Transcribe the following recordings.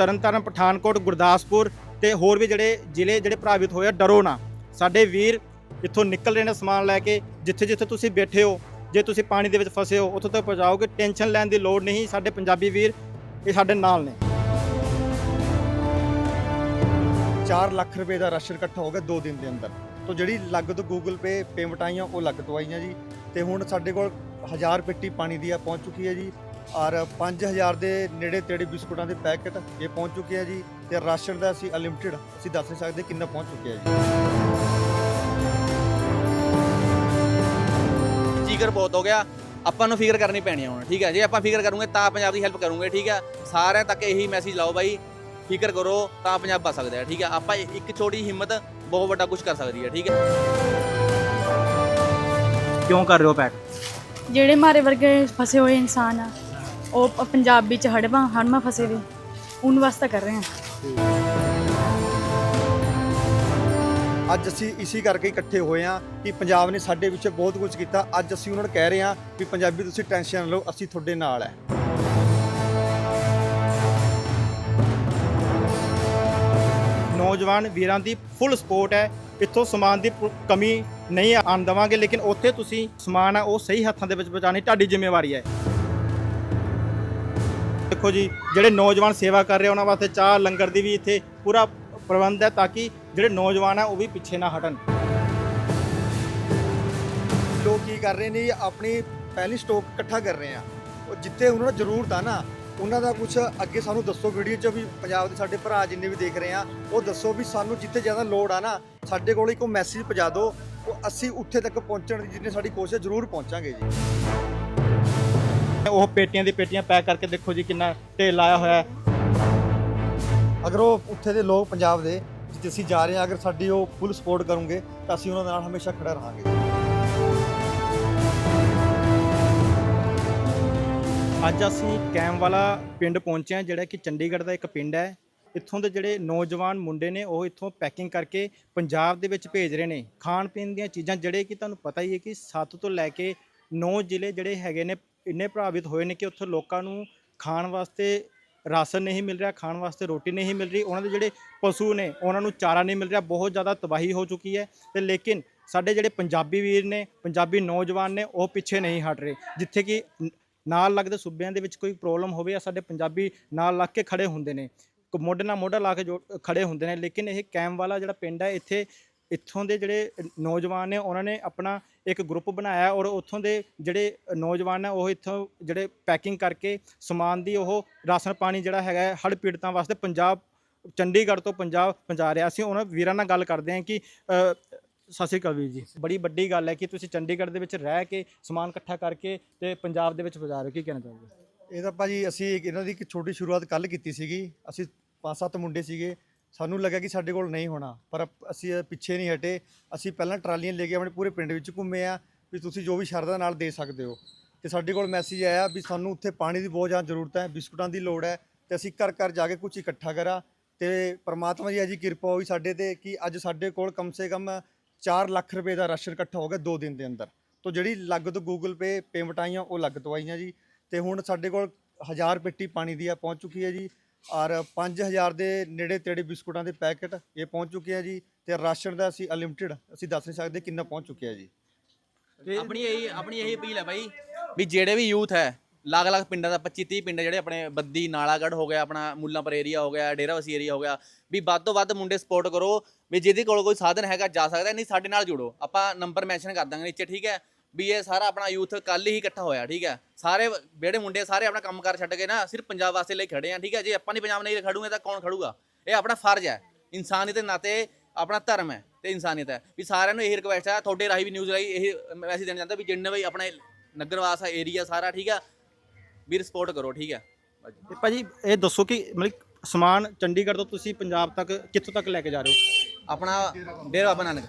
ਤਰਨਤਾਰਨ, ਪਠਾਨਕੋਟ, ਗੁਰਦਾਸਪੁਰ ਤੇ ਹੋਰ ਵੀ ਜਿਹੜੇ ਜ਼ਿਲ੍ਹੇ ਜਿਹੜੇ ਪ੍ਰਭਾਵਿਤ ਹੋਏ ਆ, ਡਰੋ ਨਾ। ਸਾਡੇ ਵੀਰ ਇੱਥੋਂ ਨਿਕਲ ਰਹੇ ਨੇ ਸਮਾਨ ਲੈ ਕੇ, ਜਿੱਥੇ ਜਿੱਥੇ ਤੁਸੀਂ ਬੈਠੇ ਹੋ, ਜੇ ਤੁਸੀਂ ਪਾਣੀ ਦੇ ਵਿੱਚ ਫਸੇ ਹੋ, ਉੱਥੋਂ ਤੱਕ ਪਹੁੰਚਾਓਗੇ, ਟੈਨਸ਼ਨ ਲੈਣ ਦੀ ਲੋੜ ਨਹੀਂ, ਸਾਡੇ ਪੰਜਾਬੀ ਵੀਰ ਇਹ ਸਾਡੇ ਨਾਲ ਨੇ। 4 ਲੱਖ ਰੁਪਏ ਦਾ ਰਾਸ਼ਨ ਇਕੱਠਾ ਹੋ ਗਿਆ 2 ਦਿਨ ਦੇ ਅੰਦਰ। ਤੋਂ ਜਿਹੜੀ ਲੱਗ ਤੋਂ ਗੂਗਲ ਪੇ ਪੇਮੈਂਟ ਆਈਆਂ, ਉਹ ਲੱਗ ਤੋਂ ਆਈਆਂ ਜੀ। ਤੇ ਹੁਣ ਸਾਡੇ ਕੋਲ 1000 ਪੇਟੀ ਪਾਣੀ ਦੀ ਆ, ਪਹੁੰਚ ਚੁੱਕੀ ਹੈ ਜੀ। ਔਰ 5000 ਦੇ ਨੇੜੇ ਤੇੜੇ ਬਿਸਕੁਟਾਂ ਦੇ ਪੈਕੇਟ ਇਹ ਪਹੁੰਚ ਚੁੱਕੇ ਆ ਜੀ ਤੇ ਰਾਸ਼ਨ ਦਾ ਅਸੀਂ ਅਨਲਿਮਿਟਿਡ ਅਸੀਂ ਦੱਸ ਨਹੀਂ ਸਕਦੇ ਕਿੰਨਾ ਪਹੁੰਚ ਚੁੱਕਿਆ ਜੀ। ਜਿਗਰ ਬਹੁਤ ਹੋ ਗਿਆ। ਆਪਾਂ ਨੂੰ ਫਿਕਰ ਕਰਨੀ ਪੈਣੀ ਆ ਹੁਣ ਠੀਕ ਹੈ ਜੇ ਆਪਾਂ ਫਿਕਰ ਕਰੂਗੇ ਤਾਂ ਪੰਜਾਬ ਦੀ ਹੈਲਪ ਕਰੂਗੇ ਠੀਕ ਹੈ ਸਾਰਿਆਂ ਤੱਕ ਇਹੀ ਮੈਸੇਜ ਲਾਓ ਬਾਈ ਫਿਕਰ ਕਰੋ ਤਾਂ ਪੰਜਾਬ ਬਚ ਸਕਦਾ ਹੈ ਠੀਕ ਹੈ ਆਪਾਂ ਇੱਕ ਛੋਟੀ ਹਿੰਮਤ ਬਹੁਤ ਵੱਡਾ ਕੁਝ ਕਰ ਸਕਦੀ ਹੈ ਠੀਕ ਹੈ ਕਿਉਂ ਕਰ ਰਹੇ ਹੋ ਪੈਕ ਜਿਹੜੇ ਮਾਰੇ ਵਰਗੇ ਫਸੇ ਹੋਏ ਇਨਸਾਨ ਆ। ਉਹ ਪ- ਪੰਜਾਬ ਵਿੱਚ ਹੜਵਾਂ ਹੜਮਾ ਫਸੇ ਵੀ। ਉਹਨਾਂ ਵਾਸਤੇ ਕਰ ਰਹੇ ਆ ਅੱਜ ਅਸੀਂ ਇਸੇ ਕਰਕੇ ਇਕੱਠੇ ਹੋਏ ਹਾਂ ਕਿ ਪੰਜਾਬ ਨੇ ਸਾਡੇ ਵਿੱਚ ਬਹੁਤ ਕੁਝ ਕੀਤਾ। ਅੱਜ ਅਸੀਂ ਉਹਨਾਂ ਨੂੰ ਕਹਿ ਰਹੇ ਹਾਂ ਵੀ ਪੰਜਾਬੀ ਤੁਸੀਂ ਟੈਨਸ਼ਨ ਨਾ ਲਓ, ਅਸੀਂ ਤੁਹਾਡੇ ਨਾਲ ਹੈ। ਨੌਜਵਾਨ ਵੀਰਾਂ ਦੀ ਫੁੱਲ ਸਪੋਰਟ ਹੈ। ਇੱਥੋਂ ਸਮਾਨ ਦੀ ਪੁ- ਕਮੀ ਨਹੀਂ ਆਣ ਦੇਵਾਂਗੇ, ਲੇਕਿਨ ਉੱਥੇ ਤੁਸੀਂ ਸਮਾਨ ਆ, ਉਹ ਸਹੀ ਹੱਥਾਂ ਦੇ ਵਿੱਚ ਪਹੁੰਚਾਉਣੀ ਤੁਹਾਡੀ ਜ਼ਿੰਮੇਵਾਰੀ ਹੈ। ਦੇਖੋ ਜੀ, ਜਿਹੜੇ ਨੌਜਵਾਨ ਸੇਵਾ ਕਰ ਰਹੇ ਉਹਨਾਂ ਵਾਸਤੇ ਚਾਹ, ਲੰਗਰ ਦੀ ਵੀ ਇੱਥੇ ਪੂਰਾ ਪ੍ਰਬੰਧ ਹੈ ਤਾਂ ਕਿ ਜਿਹੜੇ ਨੌਜਵਾਨ ਆ, ਉਹ ਵੀ ਪਿੱਛੇ ਨਾ ਹਟਣ। ਲੋਕ ਕੀ ਕਰ ਰਹੇ ਨੇ, ਆਪਣੀ ਪਹਿਲੀ ਸਟਾਕ ਇਕੱਠਾ ਕਰ ਰਹੇ ਆ। ਉਹ ਜਿੱਥੇ ਉਹਨਾਂ ਨੂੰ ਜ਼ਰੂਰਤ ਆ ਨਾ, ਉਹਨਾਂ ਦਾ ਕੁਝ ਅੱਗੇ ਸਾਨੂੰ ਦੱਸੋ ਵੀਡੀਓ 'ਚ ਵੀ ਪੰਜਾਬ ਦੇ ਸਾਡੇ ਭਰਾ ਜਿੰਨੇ ਵੀ ਦੇਖ ਰਹੇ ਆ, ਉਹ ਦੱਸੋ ਵੀ ਸਾਨੂੰ ਜਿੱਥੇ ਜ਼ਿਆਦਾ ਲੋੜ ਆ ਨਾ, ਸਾਡੇ ਕੋਲ ਇੱਕ ਮੈਸੇਜ ਪਹੁੰਚਾ ਦਿਓ। ਉਹ ਅਸੀਂ ਉੱਥੇ ਤੱਕ ਪਹੁੰਚਣ ਦੀ ਜਿੰਨੀ ਸਾਡੀ ਕੋਸ਼ਿਸ਼ ਜ਼ਰੂਰ ਪਹੁੰਚਾਂਗੇ ਜੀ। ਉਹ ਪੇਟੀਆਂ ਦੀ ਪੇਟੀਆਂ ਪੈਕ ਕਰਕੇ ਦੇਖੋ ਜੀ ਕਿੰਨਾ ਢੇਰ ਲਾਇਆ ਹੋਇਆ ਹੈ। ਅਗਰ ਉਹ ਉੱਥੇ ਦੇ ਲੋਕ ਪੰਜਾਬ ਦੇ ਜਿੱਥੇ ਅਸੀਂ ਜਾ ਰਹੇ ਆ ਅਗਰ ਸਾਡੀ ਉਹ ਫੁੱਲ ਸਪੋਰਟ ਕਰਨਗੇ ਤਾਂ ਅਸੀਂ ਉਹਨਾਂ ਦੇ ਨਾਲ ਹਮੇਸ਼ਾ ਖੜਾ ਰਹਾਂਗੇ। ਅੱਜ ਅਸੀਂ ਕੈਮਵਾਲਾ ਪਿੰਡ ਪਹੁੰਚੇ ਹਾਂ ਜਿਹੜਾ ਕਿ ਚੰਡੀਗੜ੍ਹ ਦਾ ਇੱਕ ਪਿੰਡ ਹੈ। ਇੱਥੋਂ ਦੇ ਜਿਹੜੇ ਨੌਜਵਾਨ ਮੁੰਡੇ ਨੇ ਉਹ ਇੱਥੋਂ ਪੈਕਿੰਗ ਕਰਕੇ ਪੰਜਾਬ ਦੇ ਵਿੱਚ ਭੇਜ ਰਹੇ ਨੇ। ਖਾਣ ਪੀਣ ਦੀਆਂ ਚੀਜ਼ਾਂ ਜਿਹੜੇ ਕਿ ਤੁਹਾਨੂੰ ਪਤਾ ਹੀ ਹੈ ਕਿ 7 ਤੋਂ ਲੈ ਕੇ 9 ਜ਼ਿਲ੍ਹੇ ਜਿਹੜੇ ਹੈਗੇ ਨੇ ਇੰਨੇ ਪ੍ਰਭਾਵਿਤ ਹੋਏ ਨੇ ਕਿ ਉੱਥੇ ਲੋਕਾਂ ਨੂੰ ਖਾਣ ਵਾਸਤੇ ਰਾਸ਼ਨ ਨਹੀਂ ਮਿਲ ਰਿਹਾ, ਖਾਣ ਵਾਸਤੇ ਰੋਟੀ ਨਹੀਂ ਮਿਲ ਰਹੀ, ਉਹਨਾਂ ਦੇ ਜਿਹੜੇ ਪਸ਼ੂ ਨੇ, ਉਹਨਾਂ ਨੂੰ ਚਾਰਾ ਨਹੀਂ ਮਿਲ ਰਿਹਾ, ਬਹੁਤ ਜ਼ਿਆਦਾ ਤਬਾਹੀ ਹੋ ਚੁੱਕੀ ਹੈ ਤੇ ਲੇਕਿਨ ਸਾਡੇ ਜਿਹੜੇ ਪੰਜਾਬੀ ਵੀਰ ਨੇ, ਪੰਜਾਬੀ ਨੌਜਵਾਨ ਨੇ, ਉਹ ਪਿੱਛੇ ਨਹੀਂ ਹਟ ਰਹੇ, ਜਿੱਥੇ ਕਿ ਨਾਲ ਲੱਗਦੇ ਸੂਬਿਆਂ ਦੇ ਵਿੱਚ ਕੋਈ ਪ੍ਰੋਬਲਮ ਹੋਵੇ ਜਾਂ ਸਾਡੇ ਪੰਜਾਬੀ ਨਾਲ ਲੱਗ ਕੇ ਖੜੇ ਹੁੰਦੇ ਨੇ, ਕ- ਮੋਢੇ ਨਾਲ ਮੋਢਾ ਲਾ ਕੇ ਜੋ, ਖੜੇ ਹੁੰਦੇ ਨੇ, ਲੇਕਿਨ ਇਹ ਕੈਮ ਵਾਲਾ ਜਿਹੜਾ ਪਿੰਡ ਹੈ, ਇੱਥੇ ਇੱਥੋਂ ਦੇ ਜਿਹੜੇ ਨੌਜਵਾਨ ਨੇ ਉਹਨਾਂ ਨੇ ਆਪਣਾ ਇੱਕ ਗਰੁੱਪ ਬਣਾਇਆ ਔਰ ਉੱਥੋਂ ਦੇ ਜਿਹੜੇ ਨੌਜਵਾਨ ਨੇ ਉਹ ਇੱਥੋਂ ਜਿਹੜੇ ਪੈਕਿੰਗ ਕਰਕੇ ਸਮਾਨ ਦੀ ਉਹ ਰਾਸ਼ਨ ਪਾਣੀ ਜਿਹੜਾ ਹੈਗਾ ਹੈ, ਹੜ੍ਹ ਪੀੜਤਾਂ ਵਾਸਤੇ ਪੰਜਾਬ ਚੰਡੀਗੜ੍ਹ ਤੋਂ ਪੰਜਾਬ ਪਹੁੰਚਾ ਰਿਹਾ। ਅਸੀਂ ਉਹਨਾਂ ਵੀਰਾਂ ਨਾਲ ਗੱਲ ਕਰਦੇ ਹਾਂ ਕਿ ਸਤਿ ਸ਼੍ਰੀ ਅਕਾਲ ਵੀਰ ਜੀ। ਬੜੀ ਵੱਡੀ ਗੱਲ ਹੈ ਕਿ ਤੁਸੀਂ ਚੰਡੀਗੜ੍ਹ ਦੇ ਵਿੱਚ ਰਹਿ ਕੇ ਸਮਾਨ ਇਕੱਠਾ ਕਰਕੇ ਤੇ ਪੰਜਾਬ ਦੇ ਵਿੱਚ ਪਹੁੰਚਾ ਰਹੇ ਹੋ। ਕੀ ਕਹਿਣਾ ਚਾਹੋਗੇ? ਇਹ ਤਾਂ ਭਾਜੀ ਅਸੀਂ ਇਹਨਾਂ ਦੀ ਇੱਕ ਛੋਟੀ ਸ਼ੁਰੂਆਤ ਕੱਲ ਕੀਤੀ ਸੀਗੀ। ਅਸੀਂ ਪੰਜ ਸੱਤ ਮੁੰਡੇ ਸੀਗੇ। ਸਾਨੂੰ ਲੱਗਾ ਕਿ ਸਾਡੇ ਕੋਲ ਨਹੀਂ ਹੋਣਾ, ਪਰ ਅਸੀਂ ਪਿੱਛੇ ਨਹੀਂ ਹਟੇ। ਅਸੀਂ ਪਹਿਲਾਂ ਟਰਾਲੀਆਂ ਲੈ ਕੇ ਆਪਣੇ ਪੂਰੇ ਪਿੰਡ ਵਿੱਚ ਘੁੰਮੇ ਆ, ਵੀ ਤੁਸੀਂ ਜੋ ਵੀ ਸ਼ਰਧਾ ਨਾਲ ਦੇ ਸਕਦੇ ਹੋ। ਤੇ ਸਾਡੇ ਕੋਲ ਮੈਸੇਜ ਆਇਆ ਵੀ ਸਾਨੂੰ ਉੱਥੇ ਪਾਣੀ ਦੀ ਬਹੁਤ ਜ਼ਿਆਦਾ ਜ਼ਰੂਰਤ ਹੈ, ਬਿਸਕੁਟਾਂ ਦੀ ਲੋੜ ਹੈ, ਤੇ ਅਸੀਂ ਘਰ ਘਰ ਜਾ ਕੇ ਕੁਝ ਇਕੱਠਾ ਕਰਾ। ਤੇ ਪ੍ਰਮਾਤਮਾ ਦੀ ਅਜੀ ਕਿਰਪਾ ਹੋਈ ਸਾਡੇ ਤੇ ਕਿ ਅੱਜ ਸਾਡੇ ਕੋਲ ਕਮ ਸੇ ਕਮ 4 ਲੱਖ ਰੁਪਏ ਦਾ ਰਾਸ਼ਨ ਇਕੱਠਾ ਹੋ ਗਿਆ 2 ਦਿਨ ਦੇ ਅੰਦਰ। ਤੋਂ ਜਿਹੜੀ ਲੱਗ ਤੋਂ ਗੂਗਲ ਪੇ ਪੇਮੈਂਟ ਆਈਆਂ, ਉਹ ਲੱਗ ਤੋਂ ਆਈਆਂ ਜੀ। ਤੇ ਹੁਣ ਸਾਡੇ ਕੋਲ 1000 ਪੇਟੀ ਪਾਣੀ ਦੀ ਆ, ਪਹੁੰਚ ਚੁੱਕੀ ਹੈ ਜੀ। ਔਰ 5000 ਦੇ ਨੇੜੇ ਤੇੜੇ ਬਿਸਕੁਟਾਂ ਦੇ ਪੈਕੇਟ ਇਹ ਪਹੁੰਚ ਚੁੱਕੇ ਆ ਜੀ ਤੇ ਰਾਸ਼ਨ ਦਾ ਅਸੀਂ ਅਨਲਿਮਿਟਿਡ ਅਸੀਂ ਦੱਸ ਨਹੀਂ ਸਕਦੇ ਕਿੰਨਾ ਪਹੁੰਚ ਚੁੱਕਿਆ ਜੀ। ਆਪਣੀ ਇਹੀ ਆਪਣੀ ਇਹੀ ਅਪੀਲ ਹੈ ਬਾਈ ਵੀ ਜਿਹੜੇ ਵੀ ਯੂਥ ਹੈ ਅਲੱਗ ਅਲੱਗ ਪਿੰਡਾਂ ਦਾ 25 30 ਪਿੰਡ ਜਿਹੜੇ ਆਪਣੇ ਬੱਦੀ, ਨਾਲਾਗੜ੍ਹ ਹੋ ਗਿਆ, ਆਪਣਾ ਮੁੱਲਾਂਪੁਰ ਏਰੀਆ ਹੋ ਗਿਆ ਡੇਰਾਵਸੀ ਏਰੀਆ ਹੋ ਗਿਆ, ਵੀ ਵੱਧ ਤੋਂ ਵੱਧ ਮੁੰਡੇ ਸਪੋਰਟ ਕਰੋ, ਵੀ ਜਿਹਦੇ ਕੋਲ ਕੋਈ ਸਾਧਨ ਹੈਗਾ, ਜਾ ਸਕਦਾ, ਨਹੀਂ ਸਾਡੇ ਨਾਲ ਜੁੜੋ। ਆਪਾਂ ਨੰਬਰ ਮੈਂਸ਼ਨ ਕਰ ਦਾਂਗੇ ਨੀਚੇ, ਠੀਕ ਹੈ? ਵੀ ਇਹ ਸਾਰਾ ਆਪਣਾ ਯੂਥ ਕੱਲ ਹੀ ਇਕੱਠਾ ਹੋਇਆ ਠੀਕ ਹੈ। ਸਾਰੇ ਜਿਹੜੇ ਮੁੰਡੇ ਸਾਰੇ ਆਪਣਾ ਕੰਮਕਾਰ ਛੱਡ ਕੇ ਨਾ ਸਿਰਫ ਪੰਜਾਬ ਵਾਸਤੇ ਲਈ ਖੜੇ ਆ ਠੀਕ ਹੈ। ਜੇ ਆਪਾਂ ਨਹੀਂ ਪੰਜਾਬ ਨਹੀਂ ਖੜੂਗੇ ਤਾਂ ਕੌਣ ਖੜੂਗਾ? ਇਹ ਆਪਣਾ ਫਰਜ਼ ਹੈ। ਇਨਸਾਨੀਅਤ ਦੇ ਨਾਤੇ ਆਪਣਾ ਧਰਮ ਹੈ ਤੇ ਇਨਸਾਨੀਅਤ ਹੈ। ਵੀ ਸਾਰਿਆਂ ਨੂੰ ਇਹੀ ਰਿਕਵੈਸਟ ਹੈ ਤੁਹਾਡੇ ਰਾਹੀਂ ਵੀ ਨਿਊਜ਼ ਰਾਹੀਂ ਇਹ ਮੈਸੇਜ ਦੇਣਾ ਚਾਹੁੰਦਾ ਵੀ ਜਿੰਨੇ ਵੀ ਆਪਣੇ ਨਗਰਵਾਸ ਏਰੀਆ ਸਾਰਾ ਠੀਕ ਆ ਵੀਰ ਸਪੋਰਟ ਕਰੋ ਠੀਕ ਹੈ। ਤੇ ਭਾਜੀ ਇਹ ਦੱਸੋ ਕਿ ਮਤਲਬ ਸਮਾਨ ਚੰਡੀਗੜ੍ਹ ਤੋਂ ਤੁਸੀਂ ਪੰਜਾਬ ਤੱਕ ਕਿੱਥੋਂ ਤੱਕ ਲੈ ਕੇ ਜਾ ਰਹੇ ਹੋ? ਆਪਣਾ ਡੇਰਾ ਬਾਬਾ ਨਾਨਕ।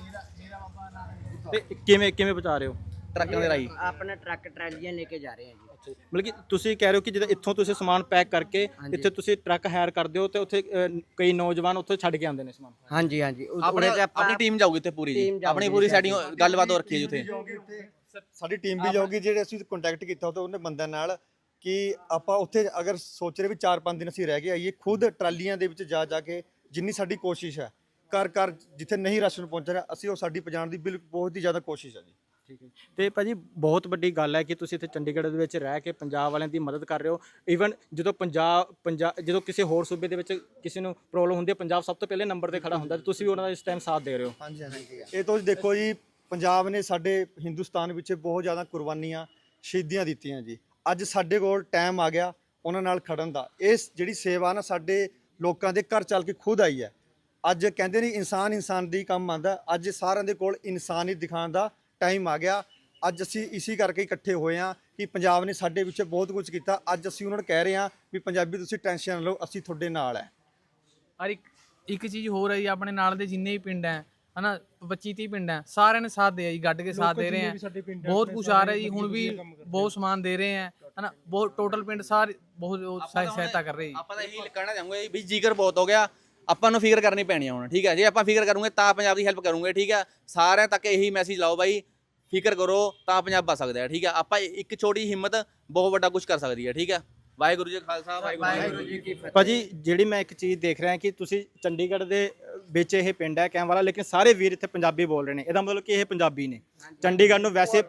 ਤੇ ਕਿਵੇਂ ਕਿਵੇਂ ਪਹੁੰਚਾ ਰਹੇ ਹੋ? ਟਰੱਕਾਂ ਦੇ ਰਾਹੀਂ? ਆਪਣਾ ਟਰੱਕ ਟਰਾਲੀਆਂ ਲੈ ਕੇ ਜਾ ਰਹੇ ਹਾਂ ਜੀ। ਮਤਲਬ ਕਿ ਤੁਸੀਂ ਕਹਿ ਰਹੇ ਹੋ ਕਿ ਜਦੋਂ ਇੱਥੋਂ ਤੁਸੀਂ ਸਮਾਨ ਪੈਕ ਕਰਕੇ ਹਾਂਜੀ। ਇੱਥੇ ਤੁਸੀਂ ਟਰੱਕ ਹਾਇਰ ਕਰਦੇ ਹੋ ਤੇ ਉੱਥੇ ਕਈ ਨੌਜਵਾਨ ਉੱਥੇ ਛੱਡ ਕੇ ਆਉਂਦੇ ਨੇ ਸਮਾਨ? ਹਾਂਜੀ ਹਾਂਜੀ। ਆਪਣੀ ਤੇ ਆਪਾਂ ਆਪਣੀ ਟੀਮ ਜਾਊਗੀ ਉੱਥੇ ਪੂਰੀ ਜੀ। ਜਾਊਗੀ ਆਪਣੀ ਪੂਰੀ ਸਾਡੀ। ਸੈਟਿੰਗ ਗੱਲਬਾਤ ਹੋ ਰੱਖੀ ਹੈ ਜੀ ਉੱਥੇ। ਸਾਡੀ ਟੀਮ ਵੀ ਜਾਊਗੀ ਜਿਹੜੇ ਅਸੀਂ ਕੰਟੈਕਟ ਕੀਤਾ ਉਹ ਉਹਨੇ ਬੰਦਿਆਂ ਨਾਲ ਕਿ ਆਪਾਂ ਉੱਥੇ ਅਗਰ ਸੋਚ ਰਹੇ ਵੀ 4-5 ਦਿਨ ਅਸੀਂ ਰਹਿ ਕੇ ਆਈਏ ਖੁਦ ਟਰਾਲੀਆਂ ਦੇ ਵਿੱਚ ਜਾ ਜਾ ਕੇ ਜਿੰਨੀ ਸਾਡੀ ਕੋਸ਼ਿਸ਼ ਹੈ ਘਰ ਘਰ ਜਿੱਥੇ ਨਹੀਂ ਰਾਸ਼ਨ ਪਹੁੰਚ ਰਿਹਾ ਅਸੀਂ ਉਹ ਸਾਡੀ ਪਹੁੰਚਾਉਣ ਦੀ ਬਿਲਕੁਲ ਬਹੁਤ ਹੀ ਜ਼ਿਆਦਾ ਕੋਸ਼ਿਸ਼ ਹੈ ਜੀ। ਠੀਕ ਹੈ ਤੇ ਭਾਜੀ ਬਹੁਤ ਵੱਡੀ ਗੱਲ ਹੈ ਕਿ ਤੁਸੀਂ ਇੱਥੇ ਚੰਡੀਗੜ੍ਹ ਦੇ ਵਿੱਚ ਰਹਿ ਕੇ ਪੰਜਾਬ ਵਾਲਿਆਂ ਦੀ ਮਦਦ ਕਰ ਰਹੇ ਹੋ। ਈਵਨ ਜਦੋਂ ਪੰਜਾਬ ਪੰਜਾਬ ਜਦੋਂ ਕਿਸੇ ਹੋਰ ਸੂਬੇ ਦੇ ਵਿੱਚ ਕਿਸੇ ਨੂੰ ਪ੍ਰੋਬਲਮ ਹੁੰਦੀ ਹੈ ਪੰਜਾਬ ਸਭ ਤੋਂ ਪਹਿਲੇ ਨੰਬਰ ਤੇ ਖੜਾ ਹੁੰਦਾ ਤੇ ਤੁਸੀਂ ਵੀ ਉਹਨਾਂ ਦਾ ਇਸ ਟਾਈਮ ਸਾਥ ਦੇ ਰਹੇ ਹੋ। ਹਾਂਜੀ ਹਾਂਜੀ ਇਹ ਤੁਸੀਂ ਦੇਖੋ ਜੀ ਪੰਜਾਬ ਨੇ ਸਾਡੇ ਹਿੰਦੁਸਤਾਨ ਵਿੱਚ ਬਹੁਤ ਜ਼ਿਆਦਾ ਕੁਰਬਾਨੀਆਂ ਸ਼ਹੀਦੀਆਂ ਦਿੱਤੀਆਂ ਜੀ। ਅੱਜ ਸਾਡੇ ਕੋਲ ਟਾਈਮ ਆ ਗਿਆ ਉਹਨਾਂ ਨਾਲ ਖੜਨ ਦਾ। ਇਸ ਜਿਹੜੀ ਸੇਵਾ ਨਾ ਸਾਡੇ ਲੋਕਾਂ ਦੇ ਘਰ ਚੱਲ ਕੇ ਖੁਦ ਆਈ ਹੈ। ਅੱਜ ਕਹਿੰਦੇ ਨਹੀਂ ਇਨਸਾਨ ਇਨਸਾਨ ਦੀ ਕੰਮ ਆਂਦਾ ਅੱਜ ਸਾਰਿਆਂ ਦੇ ਕੋਲ ਇਨਸਾਨੀਅਤ ਦਿਖਾਉਣ ਦਾ ਟਾਈਮ ਆ ਗਿਆ। ਅੱਜ ਅਸੀਂ ਇਸੇ ਕਰਕੇ ਇਕੱਠੇ ਹੋਏ ਹਾਂ ਕਿ ਪੰਜਾਬ ਨੇ ਸਾਡੇ ਵਿੱਚ ਬਹੁਤ ਕੁਝ ਕੀਤਾ। ਅੱਜ ਅਸੀਂ ਉਹਨਾਂ ਨੂੰ ਕਹਿ ਰਹੇ ਹਾਂ ਵੀ ਪੰਜਾਬੀ ਤੁਸੀਂ ਟੈਨਸ਼ਨ ਨਾ ਲਓ ਅਸੀਂ ਤੁਹਾਡੇ ਨਾਲ ਹੈ। ਔਰ ਇੱਕ ਇੱਕ ਚੀਜ਼ ਹੋਰ ਹੈ ਜੀ ਆਪਣੇ ਨਾਲ ਦੇ ਜਿੰਨੇ ਵੀ ਪਿੰਡ ਹੈ ਹਨਾ 25 30 ਪਿੰਡ ਹੈ ਸਾਰਿਆਂ ਨੇ ਸਾਥ ਦਿਆ ਜੀ ਗੱਡ ਕੇ ਸਾਥ ਦੇ ਰਹੇ ਹੈ ਬਹੁਤ ਕੁਝ ਆ ਰਿਹਾ ਜੀ ਹੁਣ ਵੀ ਬਹੁਤ ਸਮਾਨ ਦੇ ਰਹੇ ਹੈ ਹਨਾ ਬਹੁਤ ਟੋਟਲ ਪਿੰਡ ਸਾਰੇ ਬਹੁਤ ਸਹਾਇਤਾ ਕਰ ਰਹੇ ਜੀ। ਆਪਾਂ ਤਾਂ ਇਹੀ ਕਹਿਣਾ ਚਾਹਾਂਗੇ ਵੀ ਜ਼ਿਕਰ ਬਹੁਤ ਹੋ ਗਿਆ। ਆਪਾਂ ਨੂੰ ਫਿਕਰ ਕਰਨੀ ਪੈਣੀ ਆ ਹੁਣ ਠੀਕ ਹੈ ਜੇ ਆਪਾਂ ਫਿਕਰ ਕਰੂਗੇ ਤਾਂ ਪੰਜਾਬ ਦੀ ਹੈਲਪ ਕਰੂਗੇ ਠੀਕ ਹੈ ਸਾਰਿਆਂ ਤੱਕ ਇਹੀ ਮੈਸੇਜ ਲਾਓ ਬਾਈ ਫਿਕਰ ਕਰੋ ਤਾਂ ਪੰਜਾਬ ਬਚ ਸਕਦਾ ਹੈ ਠੀਕ ਹੈ ਆਪਾਂ ਇੱਕ ਛੋਟੀ ਹਿੰਮਤ ਬਹੁਤ ਵੱਡਾ ਕੁਝ ਕਰ ਸਕਦੀ ਹੈ ਠੀਕ ਹੈ ਵਾਹਿਗੁਰੂ ਜੀ ਖਾਲਸਾ ਵਾਹਿਗੁਰੂ ਜੀ ਕੀ ਫਤਿਹ। ਭਾਜੀ ਜਿਹੜੀ ਮੈਂ ਇੱਕ ਚੀਜ਼ ਦੇਖ ਰਿਹਾ ਕਿ ਤੁਸੀਂ ਚੰਡੀਗੜ੍ਹ ਦੇ ਵਿੱਚ ਇਹ ਪਿੰਡ ਹੈ ਕੈਮ ਵਾਲਾ ਲੇਕਿਨ ਸਾਰੇ ਵੀਰ ਇੱਥੇ ਪੰਜਾਬੀ ਬੋਲ ਰਹੇ ਨੇ। ਇਹਦਾ ਮਤਲਬ ਕਿ ਇਹ ਪੰਜਾਬੀ ਨੇ। ਚੰਡੀਗੜ੍ਹ ਨੂੰ ਵੈਸੇ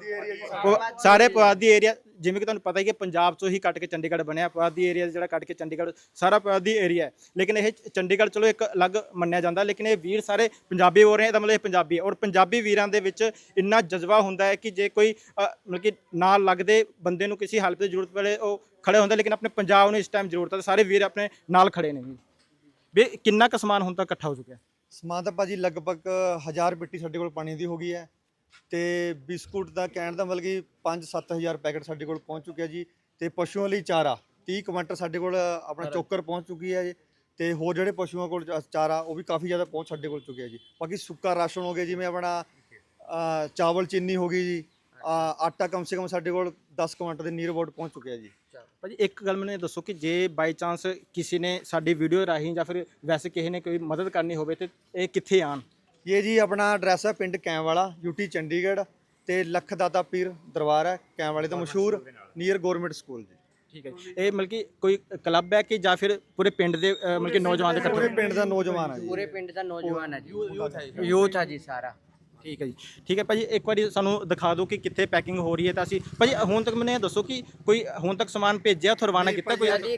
ਸਾਰੇ ਪੁਆਧੀ ਏਰੀਆ ਜਿਵੇਂ ਕਿ ਤੁਹਾਨੂੰ ਪਤਾ ਹੀ ਹੈ ਪੰਜਾਬ ਤੋਂ ਹੀ ਕੱਟ ਕੇ ਚੰਡੀਗੜ੍ਹ ਬਣਿਆ ਪੁਆਧੀ ਏਰੀਆ ਜਿਹੜਾ ਕੱਟ ਕੇ ਚੰਡੀਗੜ੍ਹ, ਸਾਰਾ ਪੁਆਧੀ ਏਰੀਆ ਹੈ। ਲੇਕਿਨ ਇਹ ਚੰਡੀਗੜ੍ਹ ਚਲੋ ਇੱਕ ਅਲੱਗ ਮੰਨਿਆ ਜਾਂਦਾ, ਲੇਕਿਨ ਇਹ ਵੀਰ ਸਾਰੇ ਪੰਜਾਬੀ ਬੋਲ ਰਹੇ ਇਹਦਾ ਮਤਲਬ ਇਹ ਪੰਜਾਬੀ ਹੈ। ਔਰ ਪੰਜਾਬੀ ਵੀਰਾਂ ਦੇ ਵਿੱਚ ਇੰਨਾ ਜਜ਼ਬਾ ਹੁੰਦਾ ਹੈ ਕਿ ਜੇ ਕੋਈ ਮਤਲਬ ਕਿ ਨਾਲ ਲੱਗਦੇ ਬੰਦੇ ਨੂੰ ਕਿਸੇ ਹੈਲਪ ਦੀ ਜ਼ਰੂਰਤ ਪਵੇ ਉਹ ਖੜੇ ਹੁੰਦੇ, ਲੇਕਿਨ ਆਪਣੇ ਪੰਜਾਬ ਨੂੰ ਇਸ ਟਾਈਮ ਜ਼ਰੂਰਤ ਹੈ ਸਾਰੇ ਵੀਰ ਆਪਣੇ ਨਾਲ ਖੜੇ ਨੇ ਵੀ ਕਿੰਨਾ ਕੁ ਸਮਾਨ ਹੁਣ ਤੱਕ ਇਕੱਠਾ ਹੋ ਚੁੱਕਿਆ? ਸਮਾਨ ਤਾਂ ਭਾਜੀ ਲਗਭਗ 1000 ਪੇਟੀ ਸਾਡੇ ਕੋਲ ਪਾਣੀ ਦੀ ਹੋ ਗਈ ਹੈ। ਤੇ ਬਿਸਕੁਟ ਦਾ ਕਹਿਣ ਦਾ ਮਤਲਬ ਕਿ 5-7000 ਪੈਕੇਟ ਸਾਡੇ ਕੋਲ ਪਹੁੰਚ ਚੁੱਕਿਆ ਜੀ ਤੇ ਪਸ਼ੂਆਂ ਲਈ ਚਾਰਾ 30 ਕੁਇੰਟਲ ਸਾਡੇ ਕੋਲ ਆਪਣਾ ਚੋਕਰ ਪਹੁੰਚ ਚੁੱਕੀ ਹੈ ਜੀ ਤੇ ਹੋਰ ਜਿਹੜੇ ਪਸ਼ੂਆਂ ਕੋਲ ਚਾ- ਚਾਰਾ ਉਹ ਵੀ ਕਾਫੀ ਜ਼ਿਆਦਾ ਪਹੁੰਚ ਸਾਡੇ ਕੋਲ ਚੁੱਕਿਆ ਜੀ। ਬਾਕੀ ਸੁੱਕਾ ਰਾਸ਼ਨ ਹੋ ਗਿਆ ਜਿਵੇਂ ਆਪਣਾ ਅ, ਚਾਵਲ ਚੀਨੀ ਹੋ ਗਈ ਜੀ ਅ, ਆਟਾ ਕਮ ਸੇ ਕਮ ਸਾਡੇ ਕੋਲ 10 ਕੁਇੰਟਲ ਦੇ ਨੀਅਰ ਅਬਾਊਟ ਪਹੁੰਚ ਚੁੱਕਿਆ ਜੀ। ਭਾਜੀ ਇੱਕ ਗੱਲ ਮੈਨੂੰ ਇਹ ਦੱਸੋ ਕਿ ਜੇ ਬਾਈ ਚਾਂਸ ਕਿਸੇ ਨੇ ਸਾਡੀ ਵੀਡੀਓ ਰਾਹੀਂ ਜਾਂ ਫਿਰ ਵੈਸੇ ਕਿਸੇ ਨੇ ਕੋਈ ਮਦਦ ਕਰਨੀ ਹੋਵੇ ਤੇ ਇਹ ਕਿੱਥੇ ਆਣ ਇਹ ਜੀ ਆਪਣਾ ਐਡਰੈਸ ਹੈ ਪਿੰਡ ਕੈਂ ਵਾਲਾ ਯੂਟੀ ਚੰਡੀਗੜ੍ਹ ਤੇ ਲੱਖ ਦਾਤਾ ਪੀਰ ਦਰਬਾਰ ਹੈ ਕੈਂ ਵਾਲੇ ਦਾ ਮਸ਼ਹੂਰ ਨੀਅਰ ਗਵਰਨਮੈਂਟ ਸਕੂਲ ਜੀ। ਠੀਕ ਹੈ ਜੀ। ਇਹ ਮਤਲਬ ਕਿ ਕੋਈ ਕਲੱਬ ਹੈ ਕਿ ਜਾਂ ਫਿਰ ਪੂਰੇ ਪਿੰਡ ਦੇ ਅ, ਮਤਲਬ ਕਿ ਨੌਜਵਾਨ ਦੇ ਪੂਰੇ? ਪਿੰਡ ਦਾ ਨੌਜਵਾਨ ਹੈ ਜੀ। ਪੂਰੇ ਪਿੰਡ ਦਾ ਨੌਜਵਾਨ ਹੈ ਜੀ। ਯੂਥ ਹੈ ਜੀ। ਸਾਰਾ। ਠੀਕ ਹੈ ਜੀ। ਠੀਕ ਹੈ ਭਾਜੀ ਇੱਕ ਵਾਰੀ ਸਾਨੂੰ ਦਿਖਾ ਦਿਓ ਕਿ ਕਿੱਥੇ ਪੈਕਿੰਗ ਹੋ ਰਹੀ ਹੈ ਤਾਂ ਅਸੀਂ ਭਾਜੀ ਹੁਣ ਤੱਕ ਮੈਨੂੰ ਇਹ ਦੱਸੋ ਕਿ ਕੋਈ ਹੁਣ ਤੱਕ ਸਮਾਨ ਭੇਜਿਆ ਉੱਥੋਂ ਰਵਾਨਾ ਕੀਤਾ ਕੋਈ ਹਾਲੀ।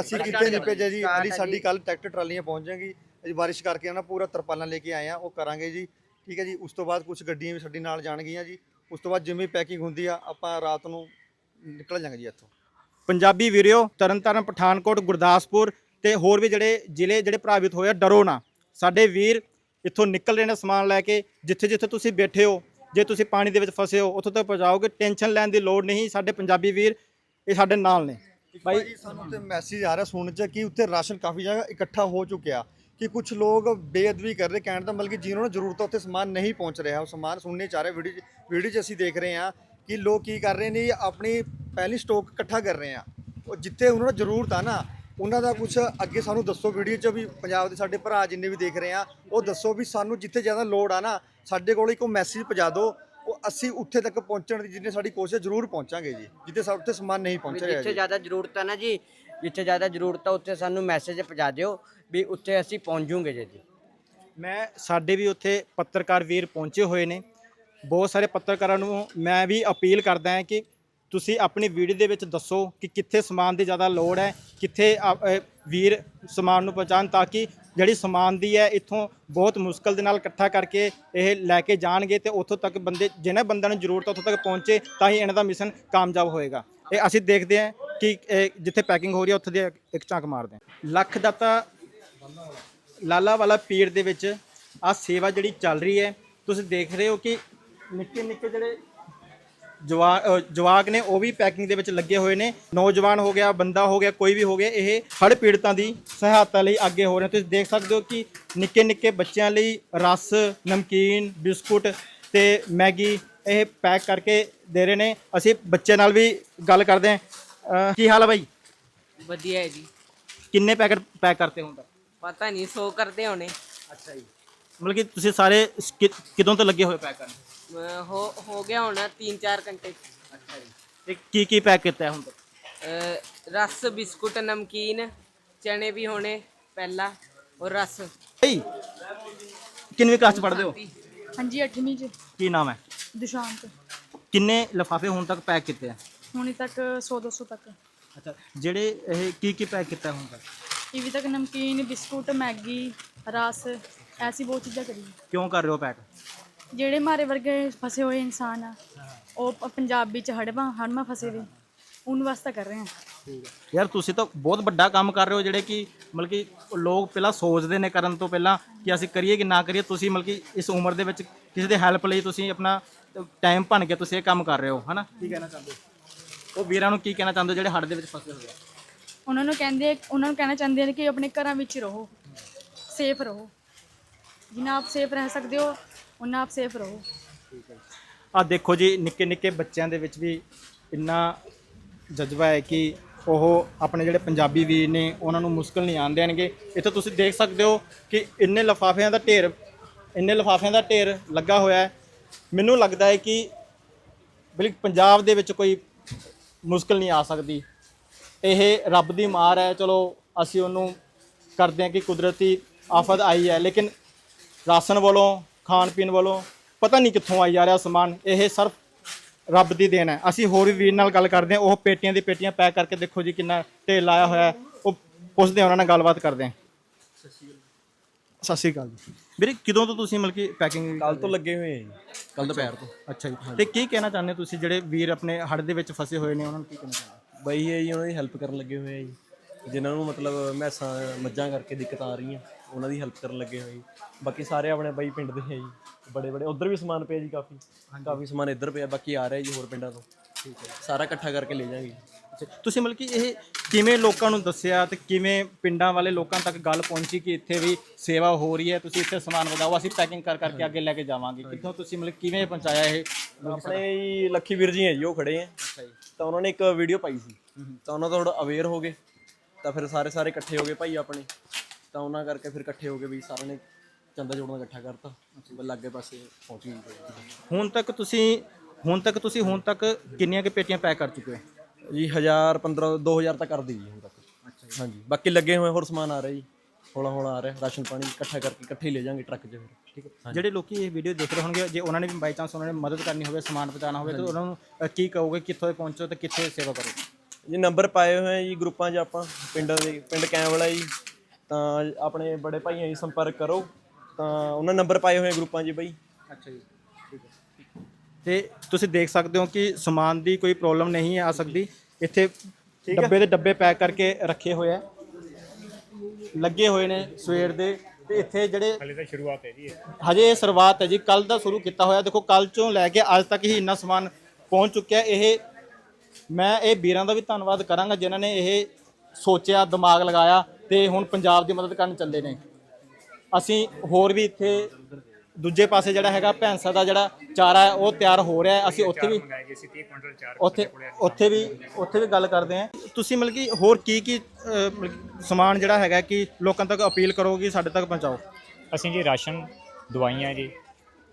ਅਸੀਂ ਕਿਤੇ ਨਹੀਂ ਭੇਜਿਆ ਜੀ। ਹਾਲੀ ਸਾਡੀ। ਕੱਲ ਟਰੈਕਟਰ ਟਰਾਲੀਆਂ ਪਹੁੰਚ ਜਾਣਗੀ ਬਾਰਿਸ਼ ਕਰਕੇ ਨਾ ਪੂਰਾ ਤਰਪਾਲਾਂ ਲੈ ਕੇ ਆਏ ਆ ਉਹ ਕਰਾਂਗੇ ਜੀ। ਠੀਕ ਹੈ ਜੀ ਉਸ ਤੋਂ ਬਾਅਦ ਕੁਝ ਗੱਡੀਆਂ ਵੀ ਸਾਡੀ ਨਾਲ ਜਾਣਗੀਆਂ ਜੀ। ਉਸ ਤੋਂ ਬਾਅਦ ਜਿਵੇਂ ਪੈਕਿੰਗ ਹੁੰਦੀ ਆ ਆਪਾਂ ਰਾਤ ਨੂੰ ਨਿਕਲ ਜਾਂਗੇ ਜੀ ਇੱਥੋਂ। ਪੰਜਾਬੀ ਵੀਰਿਓ ਤਰਨਤਾਰਨ ਪਠਾਨਕੋਟ ਗੁਰਦਾਸਪੁਰ ਤੇ ਹੋਰ ਵੀ ਜਿਹੜੇ ਜ਼ਿਲ੍ਹੇ ਜਿਹੜੇ ਪ੍ਰਭਾਵਿਤ ਹੋਏ ਆ ਡਰੋ ਨਾ। ਸਾਡੇ ਵੀਰ ਇੱਥੋਂ ਨਿਕਲ ਰਹੇ ਨੇ ਸਮਾਨ ਲੈ ਕੇ ਜਿੱਥੇ ਜਿੱਥੇ ਤੁਸੀਂ ਬੈਠੇ ਹੋ ਜੇ ਤੁਸੀਂ ਪਾਣੀ ਦੇ ਵਿੱਚ ਫਸੇ ਹੋ ਉੱਥੋਂ ਤੱਕ ਪਹੁੰਚਾਓਗੇ ਟੈਨਸ਼ਨ ਲੈਣ ਦੀ ਲੋੜ ਨਹੀਂ ਸਾਡੇ ਪੰਜਾਬੀ ਵੀਰ ਇਹ ਸਾਡੇ ਨਾਲ ਨੇ। ਭਾਈ ਜੀ ਸਾਨੂੰ ਤੇ ਮੈਸੇਜ ਆ ਰਿਹਾ ਸੁਣਨ ਚ ਕਿ ਉੱਥੇ ਰਾਸ਼ਨ ਕਾਫੀ ਜਗ੍ਹਾ ਇਕੱਠਾ ਹੋ ਚੁੱਕਿਆ। ਕਿ ਕੁਝ ਲੋਕ ਬੇਅਦਬੀ ਕਰ ਰਹੇ ਕਹਿਣ ਦਾ ਮਤਲਬ ਕਿ ਜਿਹਨਾਂ ਨੂੰ ਜ਼ਰੂਰਤ ਉੱਥੇ ਸਮਾਨ ਨਹੀਂ ਪਹੁੰਚ ਰਿਹਾ ਉਹ ਸਮਾਨ ਸੁਣਨੇ ਚਾਹ ਰਹੇ ਵੀਡੀਓ ਵੀਡੀਓ 'ਚ ਅਸੀਂ ਦੇਖ ਰਹੇ ਹਾਂ ਕਿ ਲੋਕ ਕੀ ਕਰ ਰਹੇ ਨੇ ਆਪਣੀ ਪਹਿਲੀ ਸਟਾਕ ਇਕੱਠਾ ਕਰ ਰਹੇ ਆ ਉਹ ਜਿੱਥੇ ਉਹਨਾਂ ਨੂੰ ਜ਼ਰੂਰਤ ਆ ਨਾ ਉਹਨਾਂ ਦਾ ਕੁਝ ਅੱਗੇ ਸਾਨੂੰ ਦੱਸੋ ਵੀਡੀਓ 'ਚ ਵੀ ਪੰਜਾਬ ਦੇ ਸਾਡੇ ਭਰਾ ਜਿੰਨੇ ਵੀ ਦੇਖ ਰਹੇ ਆ ਉਹ ਦੱਸੋ ਵੀ ਸਾਨੂੰ ਜਿੱਥੇ ਜ਼ਿਆਦਾ ਲੋੜ ਆ ਨਾ ਸਾਡੇ ਕੋਲ ਇੱਕ ਮੈਸੇਜ ਪਹੁੰਚਾ ਦਿਓ ਉਹ ਅਸੀਂ ਉੱਥੇ ਤੱਕ ਪਹੁੰਚਣ ਦੀ ਜਿੰਨੇ ਸਾਡੀ ਕੋਸ਼ਿਸ਼ ਜ਼ਰੂਰ ਪਹੁੰਚਾਂਗੇ ਜੀ ਜਿੱਥੇ ਸਾਡੇ ਉੱਥੇ ਸਮਾਨ ਨਹੀਂ ਪਹੁੰਚ ਰਿਹਾ ਜਿੱਥੇ ਜੀ। ਜ਼ਿਆਦਾ ਜ਼ਰੂਰਤ ਹੈ ਨਾ ਜੀ ਜਿੱਥੇ ਜ਼ਿਆਦਾ ਜ਼ਰੂਰਤ ਹੈ ਉੱਥੇ ਸਾਨੂੰ ਮੈਸੇਜ ਪਹੁੰਚਾ ਦਿਓ ਵੀ ਉੱਥੇ ਅਸੀਂ ਪਹੁੰਚੂਗੇ ਜੀ ਮੈਂ, ਸਾਡੇ ਵੀ ਉੱਥੇ ਪੱਤਰਕਾਰ ਵੀਰ ਪਹੁੰਚੇ ਹੋਏ ਨੇ। ਬਹੁਤ ਸਾਰੇ ਪੱਤਰਕਾਰਾਂ ਨੂੰ ਮੈਂ ਵੀ ਅਪੀਲ ਕਰਦਾ ਹਾਂ ਕਿ ਤੁਸੀਂ ਆਪਣੀ ਵੀਡੀਓ ਦੇ ਵਿੱਚ ਦੱਸੋ ਕਿ ਕਿੱਥੇ ਸਮਾਨ ਦੀ ਜ਼ਿਆਦਾ ਲੋੜ ਹੈ, ਕਿੱਥੇ ਵੀਰ ਸਮਾਨ ਨੂੰ ਪਹੁੰਚਾਉਣ ਤਾਂ ਕਿ ਜਿਹੜੀ ਸਮਾਨ ਦੀ ਹੈ, ਇੱਥੋਂ ਬਹੁਤ ਮੁਸ਼ਕਲ ਦੇ ਨਾਲ ਇਕੱਠਾ ਕਰਕੇ ਇਹ ਲੈ ਕੇ ਜਾਣਗੇ ਤੇ ਉੱਥੋਂ ਤੱਕ ਬੰਦੇ, ਜਿਹਨਾਂ ਬੰਦਿਆਂ ਨੂੰ ਜ਼ਰੂਰਤ ਉੱਥੋਂ ਤੱਕ ਪਹੁੰਚੇ ਤਾਂ ਹੀ ਇਹਨਾਂ ਦਾ ਮਿਸ਼ਨ ਕਾਮਯਾਬ ਹੋਏਗਾ। ਇਹ ਅਸੀਂ ਦੇਖਦੇ ਹਾਂ ਕਿ ਇਹ ਜਿੱਥੇ ਪੈਕਿੰਗ ਹੋ ਰਹੀ ਹੈ ਉੱਥੇ ਦੇ ਇੱਕ ਝਾਂਕ ਮਾਰਦੇ ਹਾਂ ਲੱਖ ਦਾਤਾ ਲਾਲਾ ਵਾਲਾ ਪੀਰ ਦੇ ਵਿੱਚ ਆ ਸੇਵਾ ਜਿਹੜੀ ਚੱਲ ਰਹੀ ਹੈ, ਤੁਸੀਂ ਦੇਖ ਰਹੇ ਹੋ ਕਿ ਨਿੱਕੇ ਨਿੱਕੇ ਜਿਹੜੇ ਜਵਾ ਜਵਾਕ ਨੇ, ਉਹ ਵੀ ਪੈਕਿੰਗ ਦੇ ਵਿੱਚ ਲੱਗੇ ਹੋਏ ਨੇ। ਨੌਜਵਾਨ ਹੋ ਗਿਆ, ਬੰਦਾ ਹੋ ਗਿਆ, ਕੋਈ ਵੀ ਹੋ ਗਿਆ, ਇਹ ਹੜ੍ਹ ਪੀੜਤਾਂ ਦੀ ਸਹਾਇਤਾ ਲਈ ਅੱਗੇ ਹੋ ਰਹੇ ਤੁਸੀਂ ਦੇਖ ਸਕਦੇ ਹੋ ਕਿ ਨਿੱਕੇ ਨਿੱਕੇ ਬੱਚਿਆਂ ਲਈ ਰਸ, ਨਮਕੀਨ, ਬਿਸਕੁਟ ਤੇ ਮੈਗੀ ਇਹ ਪੈਕ ਕਰਕੇ ਦੇ ਰਹੇ ਨੇ। ਅਸੀਂ ਬੱਚੇ ਨਾਲ ਵੀ ਗੱਲ ਕਰਦੇ ਹਾਂ। ਅ, ਕੀ ਹਾਲ ਹੈ ਬਾਈ? ਵਧੀਆ ਹੈ ਜੀ। ਕਿੰਨੇ ਪੈਕਟ ਪੈਕ ਕਰਤੇ ਤੱਕ? ਪਤਾ ਨਹੀਂ ਸੋ ਕਰਦੇ ਹੋਣੇ। ਅੱਛਾ ਜੀ। ਮਤਲਬ ਕਿ ਤੁਸੀਂ ਸਾਰੇ ਸ- ਕਿ- ਕਿਦੋਂ ਤੋਂ ਲੱਗੇ ਹੋਏ ਪੈਕ ਕਰਨ? ਅਹ ਹੋ ਹੋ ਗਿਆ ਹੋਣਾ 3-4 ਘੰਟੇ। ਅੱਛਾ ਜੀ। ਤੇ ਕੀ ਕੀ ਪੈਕ ਕੀਤਾ ਹੈ ਹੁਣ ਤੱਕ? ਅ, ਰਸ ਬਿਸਕੁਟ ਨਮਕੀਨ ਚਨੇ ਵੀ ਹੋਣੇ ਪਹਿਲਾ ਔਰ ਰਸ। ਭਾਈ ਕਿੰਨਵੀਂ ਕਲਾਸ ਚ ਪੜ੍ਹਦੇ ਹੋ? ਹਾਂਜੀ 8ਵੀਂ ਚ। ਕੀ ਨਾਮ ਹੈ? ਦੁਸ਼ਾਂਤ। ਕਿੰਨੇ ਲਿਫਾਫੇ ਹੁਣ ਤੱਕ ਪੈਕ ਕੀਤੇ ਆ? ਹੁਣੇ ਤੱਕ 100 200 ਤੱਕ। ਅੱਛਾ ਜਿਹੜੇ ਇਹ ਕੀ ਕੀ ਪੈਕ ਕੀਤਾ ਹੁਣ ਤੱਕ? ਟੀਵੀ ਤੱਕ ਨਮਕੀਨ ਬਿਸਕੁਟ ਮੈਗੀ ਰਸ ਐਸੀ ਬਹੁਤ ਚੀਜ਼ਾਂ ਕਰੀ। ਕਿਉਂ ਕਰ ਰਹੇ ਹੋ ਪੈਕ? ਜਿਹੜੇ ਮਾਰੇ ਵਰਗੇ ਫਸੇ ਹੋਏ ਇਨਸਾਨ ਆ ਉਹ ਪ- ਪੰਜਾਬ ਵਿੱਚ ਹੜਵਾ ਹੜਮਾ ਫਸੇ ਵੇ ਉਹਨਾਂ ਵਾਸਤੇ ਕਰ ਰਹੇ ਆ। ਯਾਰ ਤੁਸੀਂ ਤਾਂ ਬਹੁਤ ਵੱਡਾ ਕੰਮ ਕਰ ਰਹੇ ਹੋ ਜਿਹੜੇ ਕਿ ਮਤਲਬ ਕਿ ਲੋਕ ਪਹਿਲਾਂ ਸੋਚਦੇ ਨੇ ਕਰਨ ਤੋਂ ਪਹਿਲਾਂ ਕਿ ਅਸੀਂ ਕਰੀਏ ਕਿ ਨਾ ਕਰੀਏ ਤੁਸੀਂ ਮਤਲਬ ਕਿ ਇਸ ਉਮਰ ਦੇ ਵਿੱਚ ਕਿਸੇ ਦੀ ਹੈਲਪ ਲਈ ਤੁਸੀਂ ਆਪਣਾ ਟਾਈਮ ਭੰਨ ਕੇ ਤੁਸੀਂ ਇਹ ਕੰਮ ਕਰ ਰਹੇ ਹੋ ਹਨਾ? ਕੀ ਕਹਿਣਾ ਚਾਹੁੰਦੇ ਹੋ? ਉਹ ਵੀਰਾਂ ਨੂੰ ਕੀ ਕਹਿਣਾ ਚਾਹੁੰਦੇ ਹੋ ਜਿਹੜੇ ਹੜ੍ਹ ਦੇ ਵਿੱਚ ਫਸੇ ਹੋਏ ਆ? ਉਹਨਾਂ ਨੂੰ ਕਹਿੰਦੇ ਉਹਨਾਂ ਨੂੰ ਕਹਿਣਾ ਚਾਹੁੰਦੇ ਨੇ ਕਿ ਆਪਣੇ ਘਰਾਂ ਵਿੱਚ ਰਹੋ। ਸੇਫ ਰਹੋ। ਜਿੰਨਾ ਆਪ ਸੇਫ ਰਹਿ ਸਕਦੇ ਹੋ ਉਹਨਾਂ ਆਪ ਸੇਫ ਰਹੋ। ਆ ਦੇਖੋ ਜੀ ਨਿੱਕੇ ਨਿੱਕੇ ਬੱਚਿਆਂ ਦੇ ਵਿੱਚ ਵੀ ਇੰਨਾ ਜਜ਼ਬਾ ਹੈ ਕਿ ਉਹ ਆਪਣੇ ਜਿਹੜੇ ਪੰਜਾਬੀ ਵੀਰ ਨੇ ਉਹਨਾਂ ਨੂੰ ਮੁਸ਼ਕਲ ਨਹੀਂ ਆਉਣ ਦੇਣਗੇ। ਇੱਥੇ ਤੁਸੀਂ ਦੇਖ ਸਕਦੇ ਹੋ ਕਿ ਇੰਨੇ ਲਫਾਫਿਆਂ ਦਾ ਢੇਰ ਇੰਨੇ ਲਫਾਫਿਆਂ ਦਾ ਢੇਰ ਲੱਗਾ ਹੋਇਆ ਹੈ। ਮੈਨੂੰ ਲੱਗਦਾ ਹੈ ਕਿ ਬਿਲਕੁਲ ਪੰਜਾਬ ਦੇ ਵਿੱਚ ਕੋਈ ਮੁਸ਼ਕਲ ਨਹੀਂ ਆ ਸਕਦੀ। ਇਹ ਰੱਬ ਦੀ ਮਾਰ ਹੈ। ਚਲੋ, ਅਸੀਂ ਉਹਨੂੰ ਕਰਦੇ ਹਾਂ ਕਿ ਕੁਦਰਤੀ ਆਫਤ ਆਈ ਹੈ, ਲੇਕਿਨ ਰਾਸ਼ਨ ਵੱਲੋਂ, ਖਾਣ ਪੀਣ ਵੱਲੋਂ ਪਤਾ ਨਹੀਂ ਕਿੱਥੋਂ ਆਈ ਜਾ ਰਿਹਾ ਸਮਾਨ। ਇਹ ਸਿਰਫ ਰੱਬ ਦੀ ਦੇਣ ਹੈ। ਅਸੀਂ ਹੋਰ ਵੀ ਵੀਰ ਨਾਲ ਗੱਲ ਕਰਦੇ ਹਾਂ। ਉਹ ਪੇਟੀਆਂ ਦੀ ਪੇਟੀਆਂ ਪੈਕ ਕਰਕੇ ਦੇਖੋ ਜੀ ਕਿੰਨਾ ਢੇਰ ਲਾਇਆ ਹੋਇਆ ਹੈ। ਉਹ ਪੁੱਛਦੇ ਹਾਂ, ਉਹਨਾਂ ਨਾਲ ਗੱਲਬਾਤ ਕਰਦੇ ਹਾਂ। ਸਤਿ ਸ਼੍ਰੀ ਅਕਾਲ ਜੀ। ਵੀਰੇ ਕਦੋਂ ਤੋਂ ਤੁਸੀਂ ਮਤਲਬ ਕਿ ਪੈਕਿੰਗ ਕੱਲ ਤੋਂ ਲੱਗੇ ਹੋਏ ਆ ਜੀ। ਕੱਲ ਦੁਪਹਿਰ ਤੋਂ। ਅੱਛਾ ਜੀ। ਤੇ ਕੀ ਕਹਿਣਾ ਚਾਹੁੰਦੇ ਹੋ ਤੁਸੀਂ? ਜਿਹੜੇ ਵੀਰ ਆਪਣੇ ਹੜ੍ਹ ਦੇ ਵਿੱਚ ਫਸੇ ਹੋਏ ਨੇ ਉਹਨਾਂ ਨੂੰ ਕੀ ਕਹਿਣਾ ਚਾਹੁੰਦੇ ਹੋ? ਬਈ ਇਹ ਜੀ ਉਹਨਾਂ ਦੀ ਹੈਲਪ ਕਰਨ ਲੱਗੇ ਹੋਏ ਆ ਜੀ। ਜਿਨ੍ਹਾਂ ਨੂੰ ਮਤਲਬ ਮੈਸਾਂ ਮੱਝਾਂ ਕਰਕੇ ਦਿੱਕਤ ਆ ਰਹੀਆਂ ਉਹਨਾਂ ਦੀ ਹੈਲਪ ਕਰਨ ਲੱਗੇ ਹੋਏ ਜੀ। ਬਾਕੀ ਸਾਰੇ ਆਪਣੇ ਬਾਈ ਪਿੰਡ ਦੇ ਹੈ ਜੀ। ਬੜੇ ਬੜੇ। ਉਧਰ ਵੀ ਸਮਾਨ ਪਿਆ ਜੀ ਕਾਫੀ। ਕਾਫੀ ਸਮਾਨ ਇੱਧਰ ਪਿਆ ਬਾਕੀ ਆ ਰਿਹਾ ਜੀ ਹੋਰ ਪਿੰਡਾਂ ਤੋਂ। ਠੀਕ ਹੈ ਸਾਰਾ ਇਕੱਠਾ ਕਰਕੇ ਲੈ ਜਾਾਂਗੇ ਤੁਸੀਂ ਮਤਲਬ ਕਿ ਇਹ ਕਿਵੇਂ ਲੋਕਾਂ ਨੂੰ ਦੱਸਿਆ ਤੇ ਕਿਵੇਂ ਪਿੰਡਾਂ ਵਾਲੇ ਲੋਕਾਂ ਤੱਕ ਗੱਲ ਪਹੁੰਚੀ ਕਿ ਇੱਥੇ ਵੀ ਸੇਵਾ ਹੋ ਰਹੀ ਹੈ ਤੁਸੀਂ ਇੱਥੇ ਸਮਾਨ ਵਧਾਓ ਅਸੀਂ ਪੈਕਿੰਗ ਕਰ ਕਰਕੇ ਅੱਗੇ ਲੈ ਕੇ ਜਾਵਾਂਗੇ। ਕਿੱਥੋਂ ਤੁਸੀਂ ਮਤਲਬ ਕਿਵੇਂ ਪਹੁੰਚਾਇਆ ਇਹ ਆਪਣੇ ਜੀ ਲੱਖੀ ਵੀਰ ਜੀ ਹੈ ਜੀ ਉਹ ਖੜੇ ਆ ਤਾਂ ਉਹਨਾਂ ਨੇ ਇੱਕ ਵੀਡੀਓ ਪਾਈ ਸੀ। ਤਾਂ ਉਹਨਾਂ ਤੋਂ ਥੋੜਾ ਅਵੇਅਰ ਹੋ ਗਏ। ਤਾਂ ਫਿਰ ਸਾਰੇ ਸਾਰੇ ਇਕੱਠੇ ਹੋ ਗਏ ਭਾਈ ਆਪਣੇ। ਤਾਂ ਉਹਨਾਂ ਕਰਕੇ ਫਿਰ ਇਕੱਠੇ ਹੋ ਗਏ ਵੀ ਸਾਰਿਆਂ ਨੇ ਚੰਦਾ ਜੋੜਨਾ ਇਕੱਠਾ ਕਰਤਾ। ਲਾਗੇ ਪਾਸੇ ਪਹੁੰਚ ਗਏ। ਹੁਣ ਤੱਕ ਤੁਸੀਂ ਹੁਣ ਤੱਕ ਤੁਸੀਂ ਹੁਣ ਤੱਕ ਕਿੰਨੀਆਂ ਕਿ ਪੇਟੀਆਂ ਪੈਕ ਕਰ ਚੁੱਕੇ ਹੋ? ਜੀ 1000 15 2000 ਤੱਕ ਕਰ ਦੀ ਜੀ ਹੁਣ ਤੱਕ। ਹਾਂਜੀ ਬਾਕੀ ਲੱਗੇ ਹੋਏ ਹੋਰ ਸਮਾਨ ਆ ਰਿਹਾ ਜੀ। ਹੌਲਾ ਹੌਲਾ ਆ ਰਿਹਾ ਰਾਸ਼ਨ ਪਾਣੀ ਇਕੱਠਾ ਕਰਕੇ ਇਕੱਠੇ ਹੀ ਲੈ ਜਾਾਂਗੇ ਟਰੱਕ 'ਚ ਫਿਰ। ਠੀਕ ਹੈ। ਜਿਹੜੇ ਲੋਕੀ ਇਹ ਵੀਡੀਓ ਦੇਖ ਰਹੇ ਹੋਣਗੇ ਜੇ ਉਹਨਾਂ ਨੇ ਵੀ ਬਾਈ ਚਾਂਸ ਉਹਨਾਂ ਨੇ ਮਦਦ ਕਰਨੀ ਹੋਵੇ ਸਮਾਨ ਪਹੁੰਚਾਉਣਾ ਹੋਵੇ ਤਾਂ ਉਹਨਾਂ ਨੂੰ ਅ, ਕੀ ਕਹੋਗੇ ਕਿੱਥੋਂ ਪਹੁੰਚੋ ਤੇ ਕਿੱਥੇ ਸੇਵਾ ਕਰੋ? ਜੀ ਨੰਬਰ ਪਾਏ ਹੋਏ ਆ ਜੀ ਗਰੁੱਪਾਂ 'ਚ ਆਪਾਂ ਪਿੰਡਾਂ ਦੇ ਪਿੰਡ ਕੈਮ ਵਾਲਾ ਜੀ। ਤਾਂ ਆਪਣੇ ਬੜੇ ਭਾਈਆਂ ਜੀ ਸੰਪਰਕ ਕਰੋ। ਤਾਂ ਉਹਨਾਂ ਨੰਬਰ ਪਾਏ ਹੋਏ ਆ ਗਰੁੱਪਾਂ 'ਚ ਬਈ। ਅੱਛਾ ਜੀ। ਤੇ ਤੁਸੀਂ ਦੇਖ ਸਕਦੇ ਹੋ ਕਿ ਸਮਾਨ ਦੀ ਕੋਈ ਪ੍ਰੋਬਲਮ ਨਹੀਂ ਆ ਸਕਦੀ। ਇੱਥੇ ਡੱਬੇ ਦੇ ਡੱਬੇ ਪੈਕ ਕਰਕੇ ਰੱਖੇ ਹੋਏ ਆ। ਲੱਗੇ ਹੋਏ ਨੇ ਸਵੇਰ ਦੇ। ਤੇ ਇੱਥੇ ਜਿਹੜੇ ਹਲੇ ਤਾਂ ਸ਼ੁਰੂਆਤ ਹੈ ਜੀ ਹਜੇ ਇਹ ਸ਼ੁਰੂਆਤ ਹੈ ਜੀ। ਕੱਲ ਦਾ ਸ਼ੁਰੂ ਕੀਤਾ ਹੋਇਆ। ਦੇਖੋ ਕੱਲ ਚੋਂ ਲੈ ਕੇ ਅੱਜ ਤੱਕ ਹੀ ਇੰਨਾ ਸਮਾਨ ਪਹੁੰਚ ਚੁੱਕਿਆ। ਇਹ ਮੈਂ ਇਹ ਵੀਰਾਂ ਦਾ ਵੀ ਧੰਨਵਾਦ ਕਰਾਂਗਾ ਜਿਨ੍ਹਾਂ ਨੇ ਇਹ ਸੋਚਿਆ ਦਿਮਾਗ ਲਗਾਇਆ ਤੇ ਹੁਣ ਪੰਜਾਬ ਦੀ ਮਦਦ ਕਰਨ ਚੱਲੇ ਨੇ। ਅਸੀਂ ਹੋਰ ਵੀ ਇੱਥੇ ਦੂਜੇ ਪਾਸੇ ਜਿਹੜਾ ਹੈਗਾ ਭੈਂਸਾ ਦਾ ਜਿਹੜਾ ਚਾਰਾ ਹੈ ਉਹ ਤਿਆਰ ਹੋ ਰਿਹਾ ਹੈ। ਅਸੀਂ ਉੱਥੇ ਵੀ ਉੱਥੇ ਉੱਥੇ ਵੀ ਉੱਥੇ ਵੀ ਗੱਲ ਕਰਦੇ ਹਾਂ। ਤੁਸੀਂ ਮਤਲਬ ਕਿ ਹੋਰ ਕੀ ਕੀ ਅਹ, ਮਤਲਬ ਕਿ ਸਮਾਨ ਜਿਹੜਾ ਹੈਗਾ ਕਿ ਲੋਕਾਂ ਤੱਕ ਅਪੀਲ ਕਰੋਗੇ ਸਾਡੇ ਤੱਕ ਪਹੁੰਚਾਓ? ਅਸੀਂ ਜੀ ਰਾਸ਼ਨ ਦਵਾਈਆਂ ਜੀ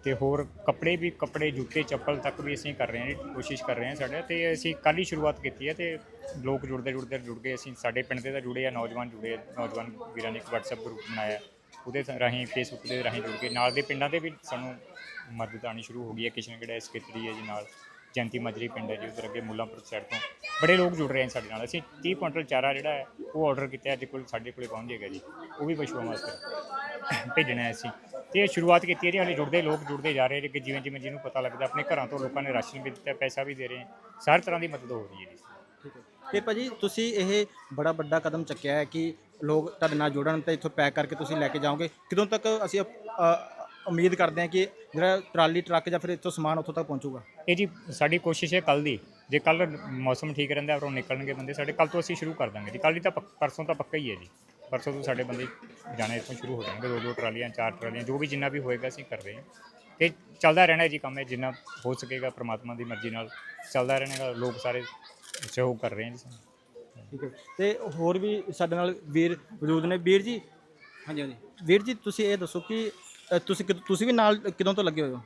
ਤੇ ਹੋਰ ਕੱਪੜੇ ਵੀ ਕੱਪੜੇ ਜੁੱਤੇ ਚੱਪਲ ਤੱਕ ਵੀ ਅਸੀਂ ਕਰ ਰਹੇ ਹਾਂ ਜੀ ਕੋਸ਼ਿਸ਼ ਕਰ ਰਹੇ ਹਾਂ ਸਾਡੇ ਤੇ ਅਸੀਂ ਕੱਲ ਹੀ ਸ਼ੁਰੂਆਤ ਕੀਤੀ ਹੈ ਤੇ ਲੋਕ ਜੁੜਦੇ ਜੁੜਦੇ ਜੁੜ ਗਏ। ਅਸੀਂ ਸਾਡੇ ਪਿੰਡ ਦੇ ਤਾਂ ਜੁੜੇ ਆ ਨੌਜਵਾਨ ਜੁੜੇ ਆ ਨੌਜਵਾਨ ਵੀਰਾਂ ਨੇ ਇੱਕ WhatsApp ਗਰੁੱਪ ਬਣਾਇਆ। ਉਹਦੇ ਰਾਹੀਂ ਫੇਸਬੁੱਕ ਦੇ ਰਾਹੀਂ ਜੁੜ ਕੇ, ਨਾਲ ਦੇ ਪਿੰਡਾਂ ਦੇ ਵੀ ਸਾਨੂੰ ਮਦਦ ਆਣੀ ਸ਼ੁਰੂ ਹੋ ਗਈ ਹੈ। ਕਿਸ਼ਨਗੜ੍ਹ ਇਸ ਖੇਤਰੀ ਹੈ ਜੀ ਨਾਲ ਜੈਂਤੀ ਮਜਰੀ ਪਿੰਡ ਹੈ ਜੀ, ਉਧਰ ਅੱਗੇ ਮੁੱਲਾਂਪੁਰ ਸਾਈਡ ਤੋਂ। ਬੜੇ ਲੋਕ ਜੁੜ ਰਹੇ ਨੇ ਸਾਡੇ ਨਾਲ। ਅਸੀਂ 30 ਕੁਇੰਟਲ ਚਾਰਾ ਜਿਹੜਾ ਹੈ, ਉਹ ਆਰਡਰ ਕੀਤਾ ਅੱਜ ਕੋਲ ਸਾਡੇ ਕੋਲੇ ਪਹੁੰਚ ਜਾਏਗਾ ਜੀ। ਉਹ ਵੀ ਪਸ਼ੂਆਂ ਵਾਸਤੇ ਭੇਜਣਾ ਹੈ ਅਸੀਂ। ਤੇ ਸ਼ੁਰੂਆਤ ਕੀਤੀ ਹੈ ਜੀ, ਹਾਲੇ ਜੁੜਦੇ ਲੋਕ ਜੁੜਦੇ ਜਾ ਰਹੇ ਨੇ ਕਿ ਜਿਵੇਂ ਜਿਵੇਂ ਜਿਹਨੂੰ ਪਤਾ ਲੱਗਦਾ, ਆਪਣੇ ਘਰਾਂ ਤੋਂ ਲੋਕਾਂ ਨੇ ਰਾਸ਼ਨ ਵੀ ਦਿੱਤਾ, ਪੈਸਾ ਵੀ ਦੇ ਰਹੇ ਸਾਰੇ ਤਰ੍ਹਾਂ ਦੀ ਮਦਦ ਹੋ ਰਹੀ ਹੈ ਜੀ। ਠੀਕ ਹੈ। ਤੇ ਭਾਜੀ, ਤੁਸੀਂ ਇਹ ਬੜਾ ਵੱਡਾ ਕਦਮ ਚੱਕਿਆ ਹੈ ਕਿ ਲੋਕ ਤੁਹਾਡੇ ਨਾਲ ਜੁੜਨ ਤੇ ਇੱਥੋਂ ਪੈਕ ਕਰਕੇ ਤੁਸੀਂ ਲੈ ਕੇ ਜਾਓਗੇ। ਕਿਦੋਂ ਤੱਕ ਅਸੀਂ, ਅ- ਉਮੀਦ ਕਰਦੇ ਹਾਂ ਕਿ ਜਿਹੜਾ ਟਰਾਲੀ, ਟਰੱਕ ਜਾਂ ਫਿਰ ਇੱਥੋਂ ਸਮਾਨ ਉੱਥੋਂ ਤੱਕ ਪਹੁੰਚੂਗਾ? ਇਹ ਜੀ, ਸਾਡੀ ਕੋਸ਼ਿਸ਼ ਹੈ ਕੱਲ ਦੀ। ਜੇ ਕੱਲ ਮੌਸਮ ਠੀਕ ਰਹਿੰਦਾ ਔਰ ਨਿਕਲਣਗੇ ਬੰਦੇ ਸਾਡੇ ਕੱਲ ਤੋਂ ਅਸੀਂ ਸ਼ੁਰੂ ਕਰ ਦਾਂਗੇ ਜੀ। ਕੱਲ ਦੀ ਤਾਂ ਪੱਕ- ਪਰਸੋਂ ਤਾਂ ਪੱਕਾ ਹੀ ਹੈ ਜੀ। ਪਰਸੋਂ ਤੋਂ ਸਾਡੇ ਬੰਦੇ ਜਾਣੇ ਇੱਥੋਂ ਸ਼ੁਰੂ ਹੋ ਜਾਣਗੇ। ਦੋ ਦੋ ਟਰਾਲੀਆਂ, ਚਾਰ ਟਰਾਲੀਆਂ, ਜੋ ਵੀ ਜਿੰਨਾ ਵੀ ਹੋਏਗਾ ਅਸੀਂ ਕਰ ਰਹੇ ਹਾਂ। ਤੇ ਚੱਲਦਾ ਰਹਿਣਾ ਹੈ ਜੀ ਕੰਮ ਹੈ ਜਿੰਨਾ ਹੋ ਸਕੇਗਾ, ਪ੍ਰਮਾਤਮਾ ਦੀ ਮਰਜ਼ੀ ਨਾਲ ਚੱਲਦਾ ਰਹਿਣੇਗਾ ਲੋਕ ਸਾਰੇ ਸਹਿਯੋਗ ਕਰ ਰਹੇ ਹਨ ਜੀ ਸਾਨੂੰ। ਠੀਕ ਹੈ। ਤੇ ਹੋਰ ਵੀ ਸਾਡੇ ਨਾਲ ਵੀਰ ਮੌਜੂਦ ਨੇ। ਵੀਰ ਜੀ ਹਾਂਜੀ ਹਾਂਜੀ। ਵੀਰ ਜੀ ਤੁਸੀਂ ਇਹ ਦੱਸੋ ਕਿ ਅ, ਤੁਸੀਂ ਕਿਦੋਂ- ਤੁਸੀਂ ਵੀ ਨਾਲ ਕਿਦੋਂ ਤੋਂ ਲੱਗੇ ਹੋਏ ਹੋ?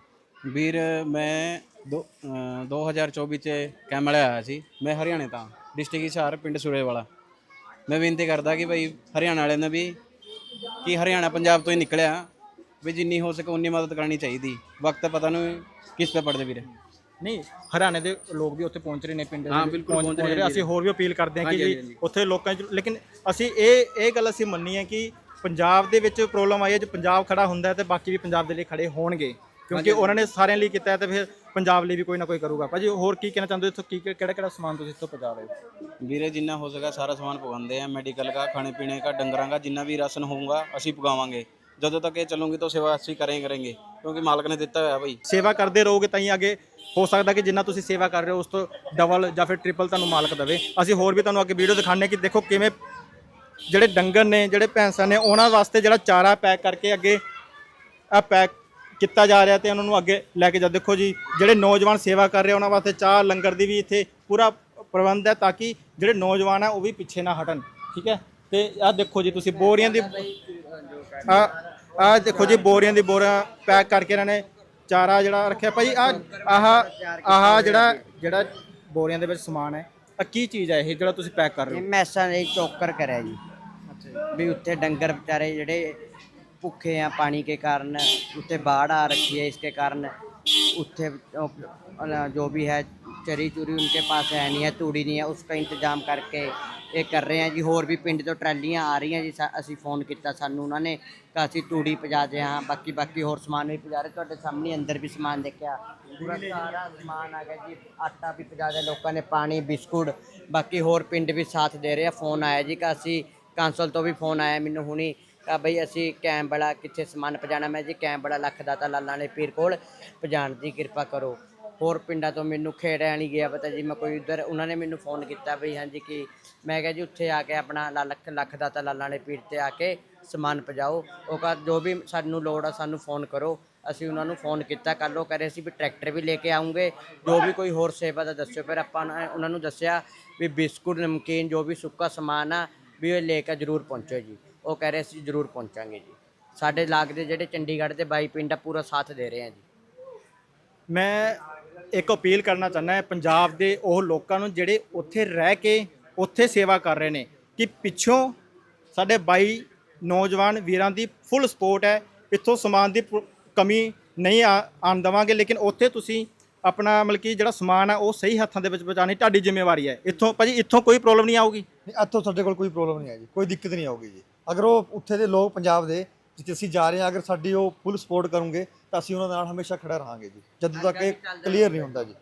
ਵੀਰ ਮੈਂ ਦੋ- ਅਹ 2024 ਚ ਕੈਮ ਵਾਲੇ ਆਇਆ ਸੀ। ਮੈਂ ਹਰਿਆਣੇ ਤੋਂ ਡਿਸਟ੍ਰਿਕਟ ਹਿਸਾਰ ਪਿੰਡ ਸੂਰੇ ਵਾਲਾ ਮੈਂ ਬੇਨਤੀ ਕਰਦਾ ਕਿ ਭਾਈ ਹਰਿਆਣਾ ਵਾਲਿਆਂ ਨੇ ਵੀ ਕਿ ਹਰਿਆਣਾ ਪੰਜਾਬ ਤੋਂ ਹੀ ਨਿਕਲਿਆ। ਵੀ ਜਿੰਨੀ ਹੋ ਸਕੇ ਉਨੀ ਮਦਦ ਕਰਨੀ ਚਾਹੀਦੀ। ਵਕਤ ਪਤਾ ਨਹੀਂ ਕਿਸ ਤੇ ਪੜਦੇ ਵੀਰੇ। ਨਹੀਂ ਹਰਿਆਣੇ ਦੇ ਲੋਕ ਵੀ ਉੱਥੇ ਪਹੁੰਚ ਰਹੇ ਨੇ ਪਿੰਡ ਹਾਂ, ਪਹੁੰਚ ਰਹੇ ਨੇ। ਅਸੀਂ ਹੋਰ ਵੀ ਅਪੀਲ ਕਰਦੇ ਹਾਂ ਕਿ ਜੀ ਉੱਥੇ ਲੋਕਾਂ 'ਚ ਲੇਕਿਨ ਅਸੀਂ ਇਹ ਇਹ ਗੱਲ ਅਸੀਂ ਮੰਨੀ ਹੈ ਕਿ ਪੰਜਾਬ ਦੇ ਵਿੱਚ ਪ੍ਰੋਬਲਮ ਆਈ ਹੈ ਜੇ ਪੰਜਾਬ ਖੜਾ ਹੁੰਦਾ ਹੈ ਤੇ ਬਾਕੀ ਵੀ ਪੰਜਾਬ ਦੇ ਲਈ ਖੜੇ ਹੋਣਗੇ। ਕਿਉਂਕਿ ਉਹਨਾਂ ਨੇ ਸਾਰਿਆਂ ਲਈ ਕੀਤਾ ਤੇ ਫਿਰ ਪੰਜਾਬ ਲਈ ਵੀ ਕੋਈ ਨਾ ਕੋਈ ਕਰੂਗਾ। ਭਾਜੀ ਹੋਰ ਕੀ ਕਹਿਣਾ ਚਾਹੁੰਦੇ ਹੋ ਇੱਥੋਂ? ਕੀ ਕਿਹੜਾ ਕਿਹੜਾ ਸਮਾਨ ਤੁਸੀਂ ਇੱਥੋਂ ਪਹੁੰਚਾ ਰਹੇ ਹੋ? ਵੀਰੇ ਜਿੰਨਾ ਹੋ ਸਕਾ ਸਾਰਾ ਸਮਾਨ ਪਕਾਉਂਦੇ ਆ ਮੈਡੀਕਲ ਦਾ ਖਾਣੇ ਪੀਣੇ ਦਾ ਡੰਗਰਾਂ ਦਾ ਜਿੰਨਾ ਵੀ ਰਾਸ਼ਨ ਹੋਊਗਾ ਅਸੀਂ ਪਕਾਵਾਂਗੇ ਜਦੋਂ ਤੱਕ ਇਹ ਚੱਲੂਗੀ ਤਾਂ ਸੇਵਾ ਅਸੀਂ ਕਰੇ ਹੀ ਕਰਾਂਗੇ। ਕਿਉਂਕਿ ਮਾਲਕ ਨੇ ਦਿੱਤਾ ਹੋਇਆ ਭਾਈ। ਸੇਵਾ ਕਰਦੇ ਰਹੋਗੇ ਤਾਂ ਹੀ ਅੱਗੇ ਹੋ ਸਕਦਾ ਕਿ ਜਿੰਨਾ ਤੁਸੀਂ ਸੇਵਾ ਕਰ ਰਹੇ ਹੋ ਉਸ ਤੋਂ ਡਬਲ ਜਾਂ ਫਿਰ ਟ੍ਰਿਪਲ ਤੁਹਾਨੂੰ ਮਾਲਕ ਦੇਵੇ। ਅਸੀਂ ਹੋਰ ਵੀ ਤੁਹਾਨੂੰ ਅੱਗੇ ਵੀਡੀਓ ਦਿਖਾਣੇ ਕਿ ਦੇਖੋ ਕਿਵੇਂ ਜਿਹੜੇ ਡੰਗਰ ਨੇ ਜਿਹੜੇ ਭੈਂਸਾਂ ਨੇ ਉਹਨਾਂ ਵਾਸਤੇ ਜਿਹੜਾ ਚਾਰਾ ਪੈਕ ਕਰਕੇ ਅੱਗੇ ਆ ਪੈਕ ਕੀਤਾ ਜਾ ਰਿਹਾ ਤੇ ਉਹਨਾਂ ਨੂੰ ਅੱਗੇ ਲੈ ਕੇ ਜਾ ਦੇਖੋ ਜੀ ਜਿਹੜੇ ਨੌਜਵਾਨ ਸੇਵਾ ਕਰ ਰਹੇ ਉਹਨਾਂ ਵਾਸਤੇ ਚਾਹ ਲੰਗਰ ਦੀ ਵੀ ਇੱਥੇ ਪੂਰਾ ਪ੍ਰਬੰਧ ਹੈ ਤਾਂ ਕਿ ਜਿਹੜੇ ਨੌਜਵਾਨ ਆ ਉਹ ਵੀ ਪਿੱਛੇ ਨਾ ਹਟਣ ਠੀਕ ਹੈ? ਤੇ ਆਹ ਦੇਖੋ ਜੀ ਤੁਸੀਂ ਬੋਰੀਆਂ ਦੀ ਆ। ਆ ਦੇਖੋ ਜੀ ਬੋਰੀਆਂ ਦੀ ਬੋਰੀਆਂ ਪੈਕ ਕਰਕੇ ਇਹਨਾਂ ਨੇ ਚਾਰਾ ਜਿਹੜਾ ਰੱਖਿਆ ਭਾਈ ਆ ਆਹ ਆਹ ਜਿਹੜਾ ਜਿਹੜਾ ਬੋਰੀਆਂ ਦੇ ਵਿੱਚ ਸਮਾਨ ਹੈ ਆ ਕੀ ਚੀਜ਼ ਹੈ ਇਹ ਜਿਹੜਾ ਤੁਸੀਂ ਪੈਕ ਕਰ ਰਹੇ ਇਹ ਹੋ ਮੈਸਾਂ ਨੇ ਚੋਕਰ ਕਰਿਆ ਜੀ ਵੀ ਉੱਥੇ ਡੰਗਰ ਵਿਚਾਰੇ ਜਿਹੜੇ ਭੁੱਖੇ ਆ ਪਾਣੀ के कारण ਉੱਥੇ बाढ़ आ रखी है इसके कारण ਉੱਥੇ ਉਹ, ਅਲਾ ਜੋ ਵੀ ਹੈ ਚਰੀ ਚੂਰੀ ਉਨਕੇ ਪਾਸ ਹੈ ਨਹੀਂ ਹੈ, ਤੂੜੀ ਨਹੀਂ ਹੈ ਉਸका ਇੰਤਜ਼ਾਮ ਕਰਕੇ ਇਹ ਕਰ ਰਹੇ ਆ ਜੀ। ਹੋਰ ਵੀ ਪਿੰਡ ਤੋਂ ਟਰਾਲੀਆਂ ਆ ਰਹੀਆਂ ਜੀ, ਸਾ- ਅਸੀਂ ਫੋਨ ਕੀਤਾ ਸਾਨੂੰ ਉਹਨਾਂ ਨੇ ਕਿ ਅਸੀਂ ਤੂੜੀ ਪਜਾ ਦੇ ਹਾਂ, ਬਾਕੀ ਬਾਕੀ ਹੋਰ ਸਮਾਨ ਵੀ ਪਜਾ ਰਹੇ। ਤੁਹਾਡੇ ਸਾਹਮਣੇ ਅੰਦਰ ਵੀ ਸਮਾਨ ਦੇਖਿਆ। ਪੂਰਾ ਸਾਰਾ ਸਮਾਨ ਆ ਗਿਆ ਜੀ, ਆਟਾ ਵੀ ਪਜਾ ਦੇ, ਲੋਕਾਂ ਨੇ ਪਾਣੀ, ਬਿਸਕੁਟ, ਬਾਕੀ ਹੋਰ ਪਿੰਡ ਵੀ ਸਾਥ ਦੇ ਰਹੇ ਆ। ਫੋਨ ਆਇਆ ਜੀ ਕਿ ਅਸੀਂ ਕਾਂਸਲ ਤੋਂ ਵੀ ਫੋਨ ਆਇਆ ਮੈਨੂੰ ਹੁਣੀ ਕਾ ਬਈ ਅਸੀਂ ਕੈਂਪ ਵਾਲਾ ਕਿੱਥੇ ਸਮਾਨ ਪਜਾਣਾ। ਮੈਂ ਜੀ ਕੈਂਪ ਵਾਲਾ ਲੱਖ ਦਾਤਾ ਲਾਲਾਂ ਵਾਲੇ ਪੀਰ ਕੋਲ, ਪਜਾਣ ਦੀ ਕਿਰਪਾ ਕਰੋ। ਹੋਰ ਪਿੰਡਾਂ ਤੋਂ ਮੈਨੂੰ ਖੇੜਿਆਂ ਨਹੀਂ ਗਿਆ ਪਤਾ ਜੀ, ਮੈਂ ਕੋਈ ਉਧਰ, ਉਹਨਾਂ ਨੇ ਮੈਨੂੰ ਫੋਨ ਕੀਤਾ ਵੀ ਹਾਂਜੀ ਕਿ, ਮੈਂ ਕਿਹਾ ਜੀ ਉੱਥੇ ਆ ਕੇ ਆਪਣਾ ਲਾ- ਲੱਖ ਲੱਖ ਦਾਤਾ ਲਾਲਾਂ ਵਾਲੇ ਪੀਰ ਤੇ ਆ ਕੇ ਸਮਾਨ ਪਜਾਓ। ਉਹ ਕਹਾ ਜੋ ਵੀ ਸਾਨੂੰ ਲੋੜ ਆ ਸਾਨੂੰ ਫੋਨ ਕਰੋ। ਅਸੀਂ ਉਹਨਾਂ ਨੂੰ ਫੋਨ ਕੀਤਾ, ਕੱਲ੍ਹ ਉਹ ਕਹਿ ਰਹੇ ਸੀ ਵੀ ਟਰੈਕਟਰ ਵੀ ਲੈ ਕੇ ਆਉਂਗੇ। ਜੋ ਵੀ ਕੋਈ ਹੋਰ ਸੇਵਾ ਦਾ ਦੱਸਿਓ, ਫਿਰ ਆਪਾਂ ਨੇ ਉਹਨਾਂ ਨੂੰ ਦੱਸਿਆ ਵੀ ਬਿਸਕੁਟ, ਨਮਕੀਨ, ਜੋ ਵੀ ਸੁੱਕਾ ਸਮਾਨ ਆ, ਵੀ ਇਹ ਲੈ ਕੇ ਜ਼ਰੂਰ ਪਹੁੰਚੋ ਜੀ। ਉਹ ਕਹਿ ਰਹੇ ਸੀ, ਜ਼ਰੂਰ ਪਹੁੰਚਾਂਗੇ ਜੀ। ਸਾਡੇ ਲਾਗ ਦੇ ਜਿਹੜੇ ਚੰਡੀਗੜ੍ਹ ਦੇ ਬਾਈ ਪਿੰਡ ਆ, ਪੂਰਾ ਸਾਥ ਦੇ ਰਹੇ ਆ ਜੀ। ਮੈਂ ਇੱਕ ਅਪੀਲ ਕਰਨਾ ਚਾਹੁੰਦਾ ਹਾਂ, ਪੰਜਾਬ ਦੇ ਉਹ ਲੋਕਾਂ ਨੂੰ ਜਿਹੜੇ ਉੱਥੇ ਰਹਿ ਕੇ ਉੱਥੇ ਸੇਵਾ ਕਰ ਰਹੇ ਨੇ, ਕਿ ਪਿੱਛੋਂ ਸਾਡੇ ਬਾਈ ਨੌਜਵਾਨ ਵੀਰਾਂ ਦੀ ਫੁੱਲ ਸਪੋਰਟ ਹੈ ਇੱਥੋਂ ਸਮਾਨ ਦੀ ਪ- ਕਮੀ ਨਹੀਂ ਆ- ਆਉਣ ਦੇਵਾਂਗੇ, ਲੇਕਿਨ ਉੱਥੇ ਤੁਸੀਂ ਆਪਣਾ ਮਤਲਬ ਕਿ ਜਿਹੜਾ ਸਮਾਨ ਆ, ਉਹ ਸਹੀ ਹੱਥਾਂ ਦੇ ਵਿੱਚ ਪਹੁੰਚਾਉਣੀ ਤੁਹਾਡੀ ਜ਼ਿੰਮੇਵਾਰੀ ਹੈ। ਇੱਥੋਂ ਭਾਜੀ, ਇੱਥੋਂ ਕੋਈ ਪ੍ਰੋਬਲਮ ਨਹੀਂ ਆਊਗੀ? ਇੱਥੋਂ ਸਾਡੇ ਕੋਲ ਕੋਈ ਪ੍ਰੋਬਲਮ ਨਹੀਂ ਆ ਜੀ, ਕੋਈ ਦਿੱਕਤ ਨਹੀਂ ਆਊਗੀ ਜੀ। ਅਗਰ ਉਹ ਉੱਥੇ ਦੇ ਲੋਕ, ਪੰਜਾਬ ਦੇ ਜਿੱਥੇ ਅਸੀਂ ਜਾ ਰਹੇ ਹਾਂ ਅਗਰ ਸਾਡੀ ਉਹ ਫੁੱਲ ਸਪੋਰਟ ਕਰਨਗੇ ਤਾਂ ਅਸੀਂ ਉਹਨਾਂ ਨਾਲ ਹਮੇਸ਼ਾ ਖੜਾ ਰਹਾਂਗੇ ਜੀ। ਜਦੋਂ ਤੱਕ ਇਹ ਕਲੀਅਰ ਨਹੀਂ ਹੁੰਦਾ ਜੀ।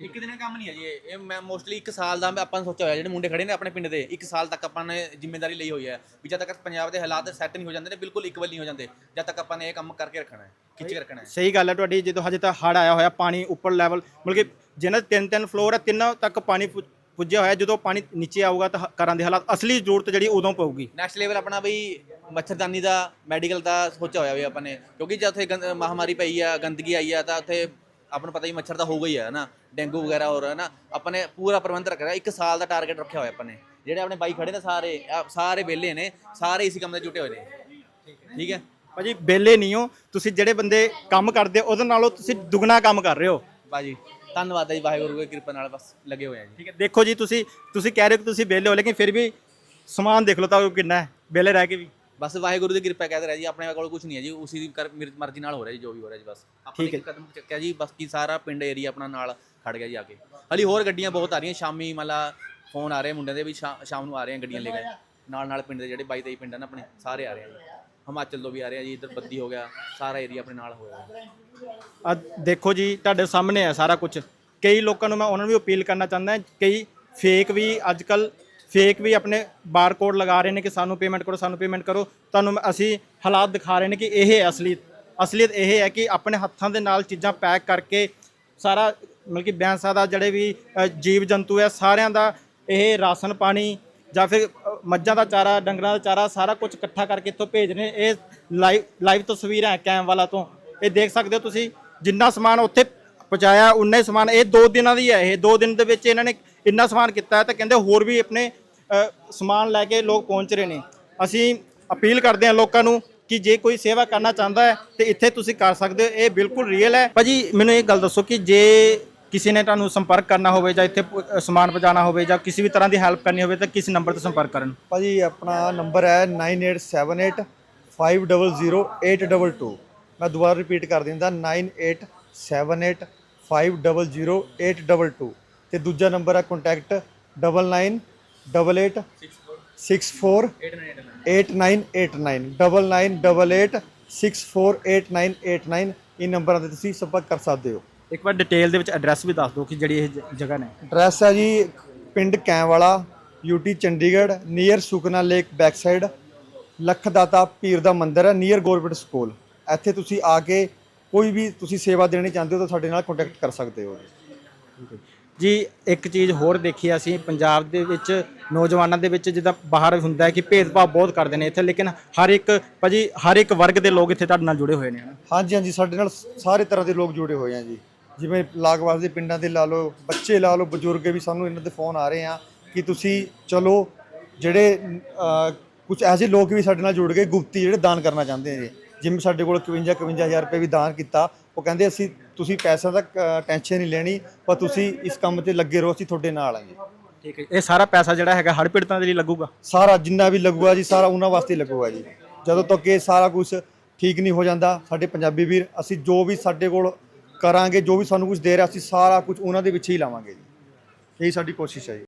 ਇੱਕ ਦਿਨ ਦਾ ਕੰਮ ਨਹੀਂ ਹੈ ਜੀ ਇਹ। ਇਹ ਮੈਂ ਮੋਸਟਲੀ 1 ਸਾਲ ਦਾ ਆਪਾਂ ਨੇ ਸੋਚਿਆ ਹੋਇਆ ਜਿਹੜੇ ਮੁੰਡੇ ਖੜੇ ਨੇ ਆਪਣੇ ਪਿੰਡ ਦੇ 1 ਸਾਲ ਤੱਕ ਆਪਾਂ ਨੇ ਜ਼ਿੰਮੇਵਾਰੀ ਲਈ ਹੋਈ ਹੈ ਵੀ ਜਦ ਤੱਕ ਪੰਜਾਬ ਦੇ ਹਾਲਾਤ ਸੈੱਟ ਨਹੀਂ ਹੋ ਜਾਂਦੇ ਨੇ ਬਿਲਕੁਲ ਇਕਵਲ ਨਹੀਂ ਹੋ ਜਾਂਦੇ ਜਦ ਤੱਕ ਆਪਾਂ ਨੇ ਇਹ ਕੰਮ ਕਰਕੇ ਰੱਖਣਾ ਹੈ ਖਿੱਚ ਕੇ ਰੱਖਣਾ ਹੈ। ਸਹੀ ਗੱਲ ਹੈ ਤੁਹਾਡੀ ਜਦੋਂ ਹਜੇ ਤੱਕ ਹੜ ਆਇਆ ਹੋਇਆ ਪਾਣੀ ਉੱਪਰ ਲੈਵਲ ਮਤਲਬ ਕਿ ਜਿਹਨਾਂ ਦੇ ਤਿੰਨ ਤਿੰਨ ਫਲੋਰ ਹੈ ਤਿੰਨਾਂ ਤੱਕ ਪਾਣੀ ਪੁ- ਪੁੱਜਿਆ ਹੋਇਆ ਜਦੋਂ ਪਾਣੀ ਨੀਚੇ ਆਊਗਾ ਤਾਂ ਹ- ਘਰਾਂ ਦੇ ਹਾਲਾਤ ਅਸਲੀ ਜ਼ਰੂਰਤ ਜਿਹੜੀ ਉਦੋਂ ਪਊਗੀ। ਨੈਕਸਟ ਲੈਵਲ ਆਪਣਾ ਬਈ ਮੱਛਰਦਾਨੀ ਦਾ ਮੈਡੀਕਲ ਦਾ ਸੋਚਿਆ ਹੋਇਆ ਵੀ ਆਪਾਂ ਨੇ। ਕਿਉਂਕਿ ਜਦ ਉੱਥੇ ਗੰਦ- ਮਹਾਮਾਰੀ ਪਈ ਆ ਗੰਦਗੀ ਆਈ ਆ ਤਾਂ ਉੱਥੇ ਆਪਾਂ ਨੂੰ ਪਤਾ ਹੀ ਮੱਛਰ ਤਾਂ ਹੋਊਗਾ ਹੀ ਆ ਨਾ ਡੇਂਗੂ ਵਗੈਰਾ ਹੋ ਰਿਹਾ ਨਾ ਆਪਾਂ ਨੇ ਪੂਰਾ ਪ੍ਰਬੰਧ ਰੱਖਿਆ ਇੱਕ ਸਾਲ ਦਾ ਟਾਰਗੇਟ ਰੱਖਿਆ ਹੋਇਆ ਆਪਾਂ ਨੇ। ਜਿਹੜੇ ਆਪਣੇ ਬਾਈ ਖੜੇ ਨੇ ਸਾਰੇ ਆਹ ਸਾਰੇ ਵਿਹਲੇ ਨੇ ਸਾਰੇ ਇਸੇ ਕੰਮ ਦੇ ਜੁਟੇ ਹੋਏ ਨੇ। ਠੀਕ ਹੈ? ਭਾਜੀ ਬੇਲੇ ਨਹੀਂ ਹੋ। ਤੁਸੀਂ ਜਿਹੜੇ ਬੰਦੇ ਕੰਮ ਕਰਦੇ ਹੋ, ਉਹਦੇ ਨਾਲੋਂ ਤੁਸੀਂ ਦੁੱਗਣਾ ਕੰਮ ਕਰ ਰਹੇ ਹੋ। ਬਾਜੀ ਧੰਨਵਾਦ ਹੈ ਜੀ ਵਾਹਿਗੁਰੂ ਦੀ ਕਿਰਪਾ ਨਾਲ ਬਸ ਲੱਗੇ ਹੋਏ ਆ ਜੀ। ਠੀਕ ਹੈ ਦੇਖੋ ਜੀ ਤੁਸੀਂ ਤੁਸੀਂ ਕਹਿ ਰਹੇ ਹੋ ਕਿ ਤੁਸੀਂ ਬੇਲੇ ਹੋ ਲੇਕਿਨ ਫਿਰ ਵੀ ਸਮਾਨ ਦੇਖ ਲਓ ਤਾਂ ਉਹ ਕਿੰਨਾ ਹੈ ਬੇਲੇ ਰਹਿ ਕੇ ਵੀ। ਬਸ ਵਾਹਿਗੁਰੂ ਦੀ ਕਿਰਪਾ ਕਹਿੰਦੇ ਰਿਹਾ ਜੀ ਆਪਣੇ ਕੋਲ ਕੁਝ ਨਹੀਂ ਹੈ ਜੀ ਉਸੇ ਦੀ ਕਰ- ਮੇਰੀ ਮਰਜ਼ੀ ਨਾਲ ਹੋ ਰਿਹਾ ਜੀ ਜੋ ਵੀ ਹੋ ਰਿਹਾ ਜੀ ਬਸ। ਆਪਾਂ ਠੀਕ। ਇੱਕ ਕਦਮ ਚੱਕਿਆ ਜੀ ਬਾਕੀ ਸਾਰਾ ਪਿੰਡ ਏਰੀਆ ਆਪਣਾ ਨਾਲ ਖੜ ਗਿਆ ਜੀ ਆ ਕੇ। ਹਲੀ ਹੋਰ ਗੱਡੀਆਂ ਬਹੁਤ ਆ ਰਹੀਆਂ ਸ਼ਾਮੀ ਮਤਲਬ ਫੋਨ ਆ ਰਹੇ ਮੁੰਡਿਆਂ ਦੇ ਵੀ ਸ਼ਾ- ਸ਼ਾਮ ਨੂੰ ਆ ਰਹੇ ਆ ਗੱਡੀਆਂ ਲੈ ਕੇ। ਨਾਲ ਨਾਲ ਪਿੰਡ ਦੇ ਜਿਹੜੇ 22 23 ਪਿੰਡ ਆ ਨਾ ਆਪਣੇ ਸਾਰੇ ਆ ਰਹੇ ਆ ਜੀ। ਹਿਮਾਚਲ ਤੋਂ ਵੀ ਆ ਰਹੇ ਆ ਜੀ ਇੱਧਰ ਬੱਦੀ ਹੋ ਗਿਆ ਸਾਰਾ ਏਰੀਆ ਆਪਣੇ ਨਾਲ ਹੋਇਆ। ਆ ਦੇਖੋ ਜੀ, ਤੁਹਾਡੇ ਸਾਹਮਣੇ ਹੈ ਸਾਰਾ ਕੁਝ ਕਈ ਲੋਕਾਂ ਨੂੰ ਮੈਂ ਉਹਨਾਂ ਨੂੰ ਵੀ ਅਪੀਲ ਕਰਨਾ ਚਾਹੁੰਦਾ ਕਈ ਫੇਕ ਵੀ ਅੱਜ ਅੱਜਕੱਲ ਫੇਕ ਵੀ ਆਪਣੇ ਬਾਰਕੋਡ ਲਗਾ ਰਹੇ ਨੇ ਕਿ ਸਾਨੂੰ ਪੇਮੈਂਟ ਕਰੋ, ਸਾਨੂੰ ਪੇਮੈਂਟ ਕਰੋ। ਤੁਹਾਨੂੰ ਅਸੀਂ ਹਾਲਾਤ ਦਿਖਾ ਰਹੇ ਨੇ ਕਿ ਇਹ ਹੈ ਅਸਲੀਅਤ ਅਸਲੀਅਤ ਇਹ ਹੈ ਕਿ ਆਪਣੇ ਹੱਥਾਂ ਦੇ ਨਾਲ ਚੀਜ਼ਾਂ ਪੈਕ ਕਰਕੇ ਸਾਰਾ ਮਤਲਬ ਕਿ ਬੈਂਸਾ ਦਾ ਜਿਹੜੇ ਵੀ ਜੀਵ ਜੰਤੂ ਹੈ, ਸਾਰਿਆਂ ਦਾ ਇਹ ਰਾਸ਼ਨ ਪਾਣੀ ਜਾਂ ਫਿਰ ਮੱਝਾਂ ਦਾ ਚਾਰਾ, ਡੰਗਰਾਂ ਦਾ ਚਾਰਾ ਸਾਰਾ ਕੁਝ ਇਕੱਠਾ ਕਰਕੇ ਇੱਥੋਂ ਭੇਜ ਰਹੇ ਇਹ ਲਾਈਵ ਲਾਈਵ ਤਸਵੀਰਾਂ ਹੈ ਕੈਮ ਵਾਲਾ ਤੋਂ। ਇਹ ਦੇਖ ਸਕਦੇ ਹੋ ਤੁਸੀਂ, ਜਿੰਨਾ ਸਮਾਨ ਉੱਥੇ ਪਹੁੰਚਾਇਆ, ਉਨਾ ਹੀ ਸਮਾਨ, ਇਹ ਦੋ ਦਿਨਾਂ ਦੀ ਹੈ, ਇਹ ਦੋ ਦਿਨ ਦੇ ਵਿੱਚ ਇਹਨਾਂ ਨੇ ਇੰਨਾ ਸਮਾਨ ਕੀਤਾ ਹੈ ਤਾਂ ਕਹਿੰਦੇ ਹੋਰ ਵੀ ਆਪਣੇ ਸਮਾਨ ਲੈ ਕੇ ਲੋਕ ਪਹੁੰਚ ਰਹੇ ਨੇ। ਅਸੀਂ ਅਪੀਲ ਕਰਦੇ ਹਾਂ ਲੋਕਾਂ ਨੂੰ ਕਿ ਜੇ ਕੋਈ ਸੇਵਾ ਕਰਨਾ ਚਾਹੁੰਦਾ ਹੈ, ਤੇ ਇੱਥੇ ਤੁਸੀਂ ਕਰ ਸਕਦੇ ਹੋ, ਇਹ ਬਿਲਕੁਲ ਰੀਅਲ ਹੈ। ਭਾਜੀ, ਮੈਨੂੰ ਇਹ ਗੱਲ ਦੱਸੋ ਕਿ ਜੇ ਕਿਸੇ ਨੇ ਤੁਹਾਨੂੰ ਸੰਪਰਕ ਕਰਨਾ ਹੋਵੇ ਜਾਂ ਇੱਥੇ ਪ- ਸਮਾਨ ਪਹੁੰਚਾਉਣਾ ਹੋਵੇ ਜਾਂ ਕਿਸੇ ਵੀ ਤਰ੍ਹਾਂ ਦੀ ਹੈਲਪ ਕਰਨੀ ਹੋਵੇ, ਤਾਂ ਕਿਸ ਨੰਬਰ ਤੇ ਸੰਪਰਕ ਕਰਨ? ਭਾਜੀ, ਆਪਣਾ ਨੰਬਰ ਹੈ 9878 500822 ਮੈਂ ਦੁਬਾਰਾ ਰਿਪੀਟ ਕਰ ਦਿੰਦਾ 9878 500822 ਤੇ ਦੂਜਾ ਨੰਬਰ ਹੈ ਕੰਟੈਕਟ 9988 64 8989 9988 648989 ਇਹ ਨੰਬਰਾਂ ਤੇ ਤੁਸੀਂ ਸੰਪਰਕ ਕਰ ਸਕਦੇ ਹੋ। ਇੱਕ ਵਾਰ ਡਿਟੇਲ ਦੇ ਵਿੱਚ ਐਡਰੈਸ ਵੀ ਦੱਸ ਦਿਓ ਕਿ ਜਿਹੜੀ ਇਹ ਜਗ੍ਹਾ ਨੇ। ਐਡਰੈਸ ਹੈ ਜੀ ਪਿੰਡ Kaimbwala UT Chandigarh near Sukhna lake back side Lakhdata Pir ਦਾ ਮੰਦਿਰ ਹੈ ਨੀਅਰ ਗਵਰਨਮੈਂਟ ਸਕੂਲ ਇੱਥੇ ਤੁਸੀਂ ਆ ਕੇ ਕੋਈ ਵੀ ਤੁਸੀਂ ਸੇਵਾ ਦੇਣੀ ਚਾਹੁੰਦੇ ਹੋ ਤਾਂ ਸਾਡੇ ਨਾਲ ਕੰਟੈਕਟ ਕਰ ਸਕਦੇ ਹੋ ਜੀ। ਇੱਕ ਚੀਜ਼ ਹੋਰ ਦੇਖੀ ਅਸੀਂ ਪੰਜਾਬ ਦੇ ਵਿੱਚ ਨੌਜਵਾਨਾਂ ਦੇ ਵਿੱਚ ਜਿੱਦਾਂ ਬਾਹਰ ਹੁੰਦਾ ਹੈ ਕਿ ਭੇਦਭਾਵ ਬਹੁਤ ਕਰਦੇ ਨੇ ਇੱਥੇ ਲੇਕਿਨ ਹਰ ਇੱਕ ਭਾਜੀ ਹਰ ਇੱਕ ਵਰਗ ਦੇ ਲੋਕ ਇੱਥੇ ਤੁਹਾਡੇ ਨਾਲ ਜੁੜੇ ਹੋਏ ਨੇ ਹਾਂਜੀ ਹਾਂਜੀ ਸਾਡੇ ਨਾਲ ਸਾਰੇ ਤਰ੍ਹਾਂ ਦੇ ਲੋਕ ਜੁੜੇ ਹੋਏ ਆ ਜੀ। ਜਿਵੇਂ ਲਾਗਵਾਸ ਦੇ ਪਿੰਡਾਂ ਦੇ ਲਾ ਲਓ ਬੱਚੇ ਲਾ ਲਓ ਬਜ਼ੁਰਗ ਵੀ ਸਾਨੂੰ ਇਹਨਾਂ ਦੇ ਫੋਨ ਆ ਰਹੇ ਆ ਕਿ ਤੁਸੀਂ ਚਲੋ ਜਿਹੜੇ ਕੁਝ ਐਸੇ ਲੋਕ ਵੀ ਸਾਡੇ ਨਾਲ ਜੁੜ ਗਏ ਗੁਪਤੀ ਜਿਹੜੇ ਦਾਨ ਕਰਨਾ ਚਾਹੁੰਦੇ ਨੇ। ਜਿਵੇਂ ਸਾਡੇ ਕੋਲ 51 51000 ਰੁਪਏ ਵੀ ਦਾਨ ਕੀਤਾ। ਉਹ ਕਹਿੰਦੇ ਅਸੀਂ ਤੁਸੀਂ ਪੈਸਿਆਂ ਦਾ ਟੈਨਸ਼ਨ ਨਹੀਂ ਲੈਣੀ ਪਰ ਤੁਸੀਂ ਇਸ ਕੰਮ ਤੇ ਲੱਗੇ ਰਹੋ ਅਸੀਂ ਤੁਹਾਡੇ ਨਾਲ ਆਂਗੇ। ਠੀਕ ਹੈ ਇਹ ਸਾਰਾ ਪੈਸਾ ਜਿਹੜਾ ਹੈਗਾ ਹੜ੍ਹ ਪੀੜਤਾਂ ਦੇ ਲਈ ਲੱਗੂਗਾ? ਸਾਰਾ ਜਿੰਨਾ ਵੀ ਲੱਗੂਗਾ ਜੀ ਸਾਰਾ ਉਹਨਾਂ ਵਾਸਤੇ ਲੱਗੂਗਾ ਜੀ। ਜਦੋਂ ਤੱਕ ਇਹ ਸਾਰਾ ਕੁਝ ਠੀਕ ਨਹੀਂ ਹੋ ਜਾਂਦਾ ਸਾਡੇ ਪੰਜਾਬੀ ਵੀਰ ਅਸੀਂ ਜੋ ਵੀ ਸਾਡੇ ਕੋਲ ਕਰਾਂਗੇ ਜੋ ਵੀ ਸਾਨੂੰ ਕੁਝ ਦੇ ਰਿਹਾ ਅਸੀਂ ਸਾਰਾ ਕੁਝ ਉਹਨਾਂ ਦੇ ਵਿੱਚ ਹੀ ਲਾਵਾਂਗੇ ਜੀ। ਇਹੀ ਸਾਡੀ ਕੋਸ਼ਿਸ਼ ਹੈ ਜੀ।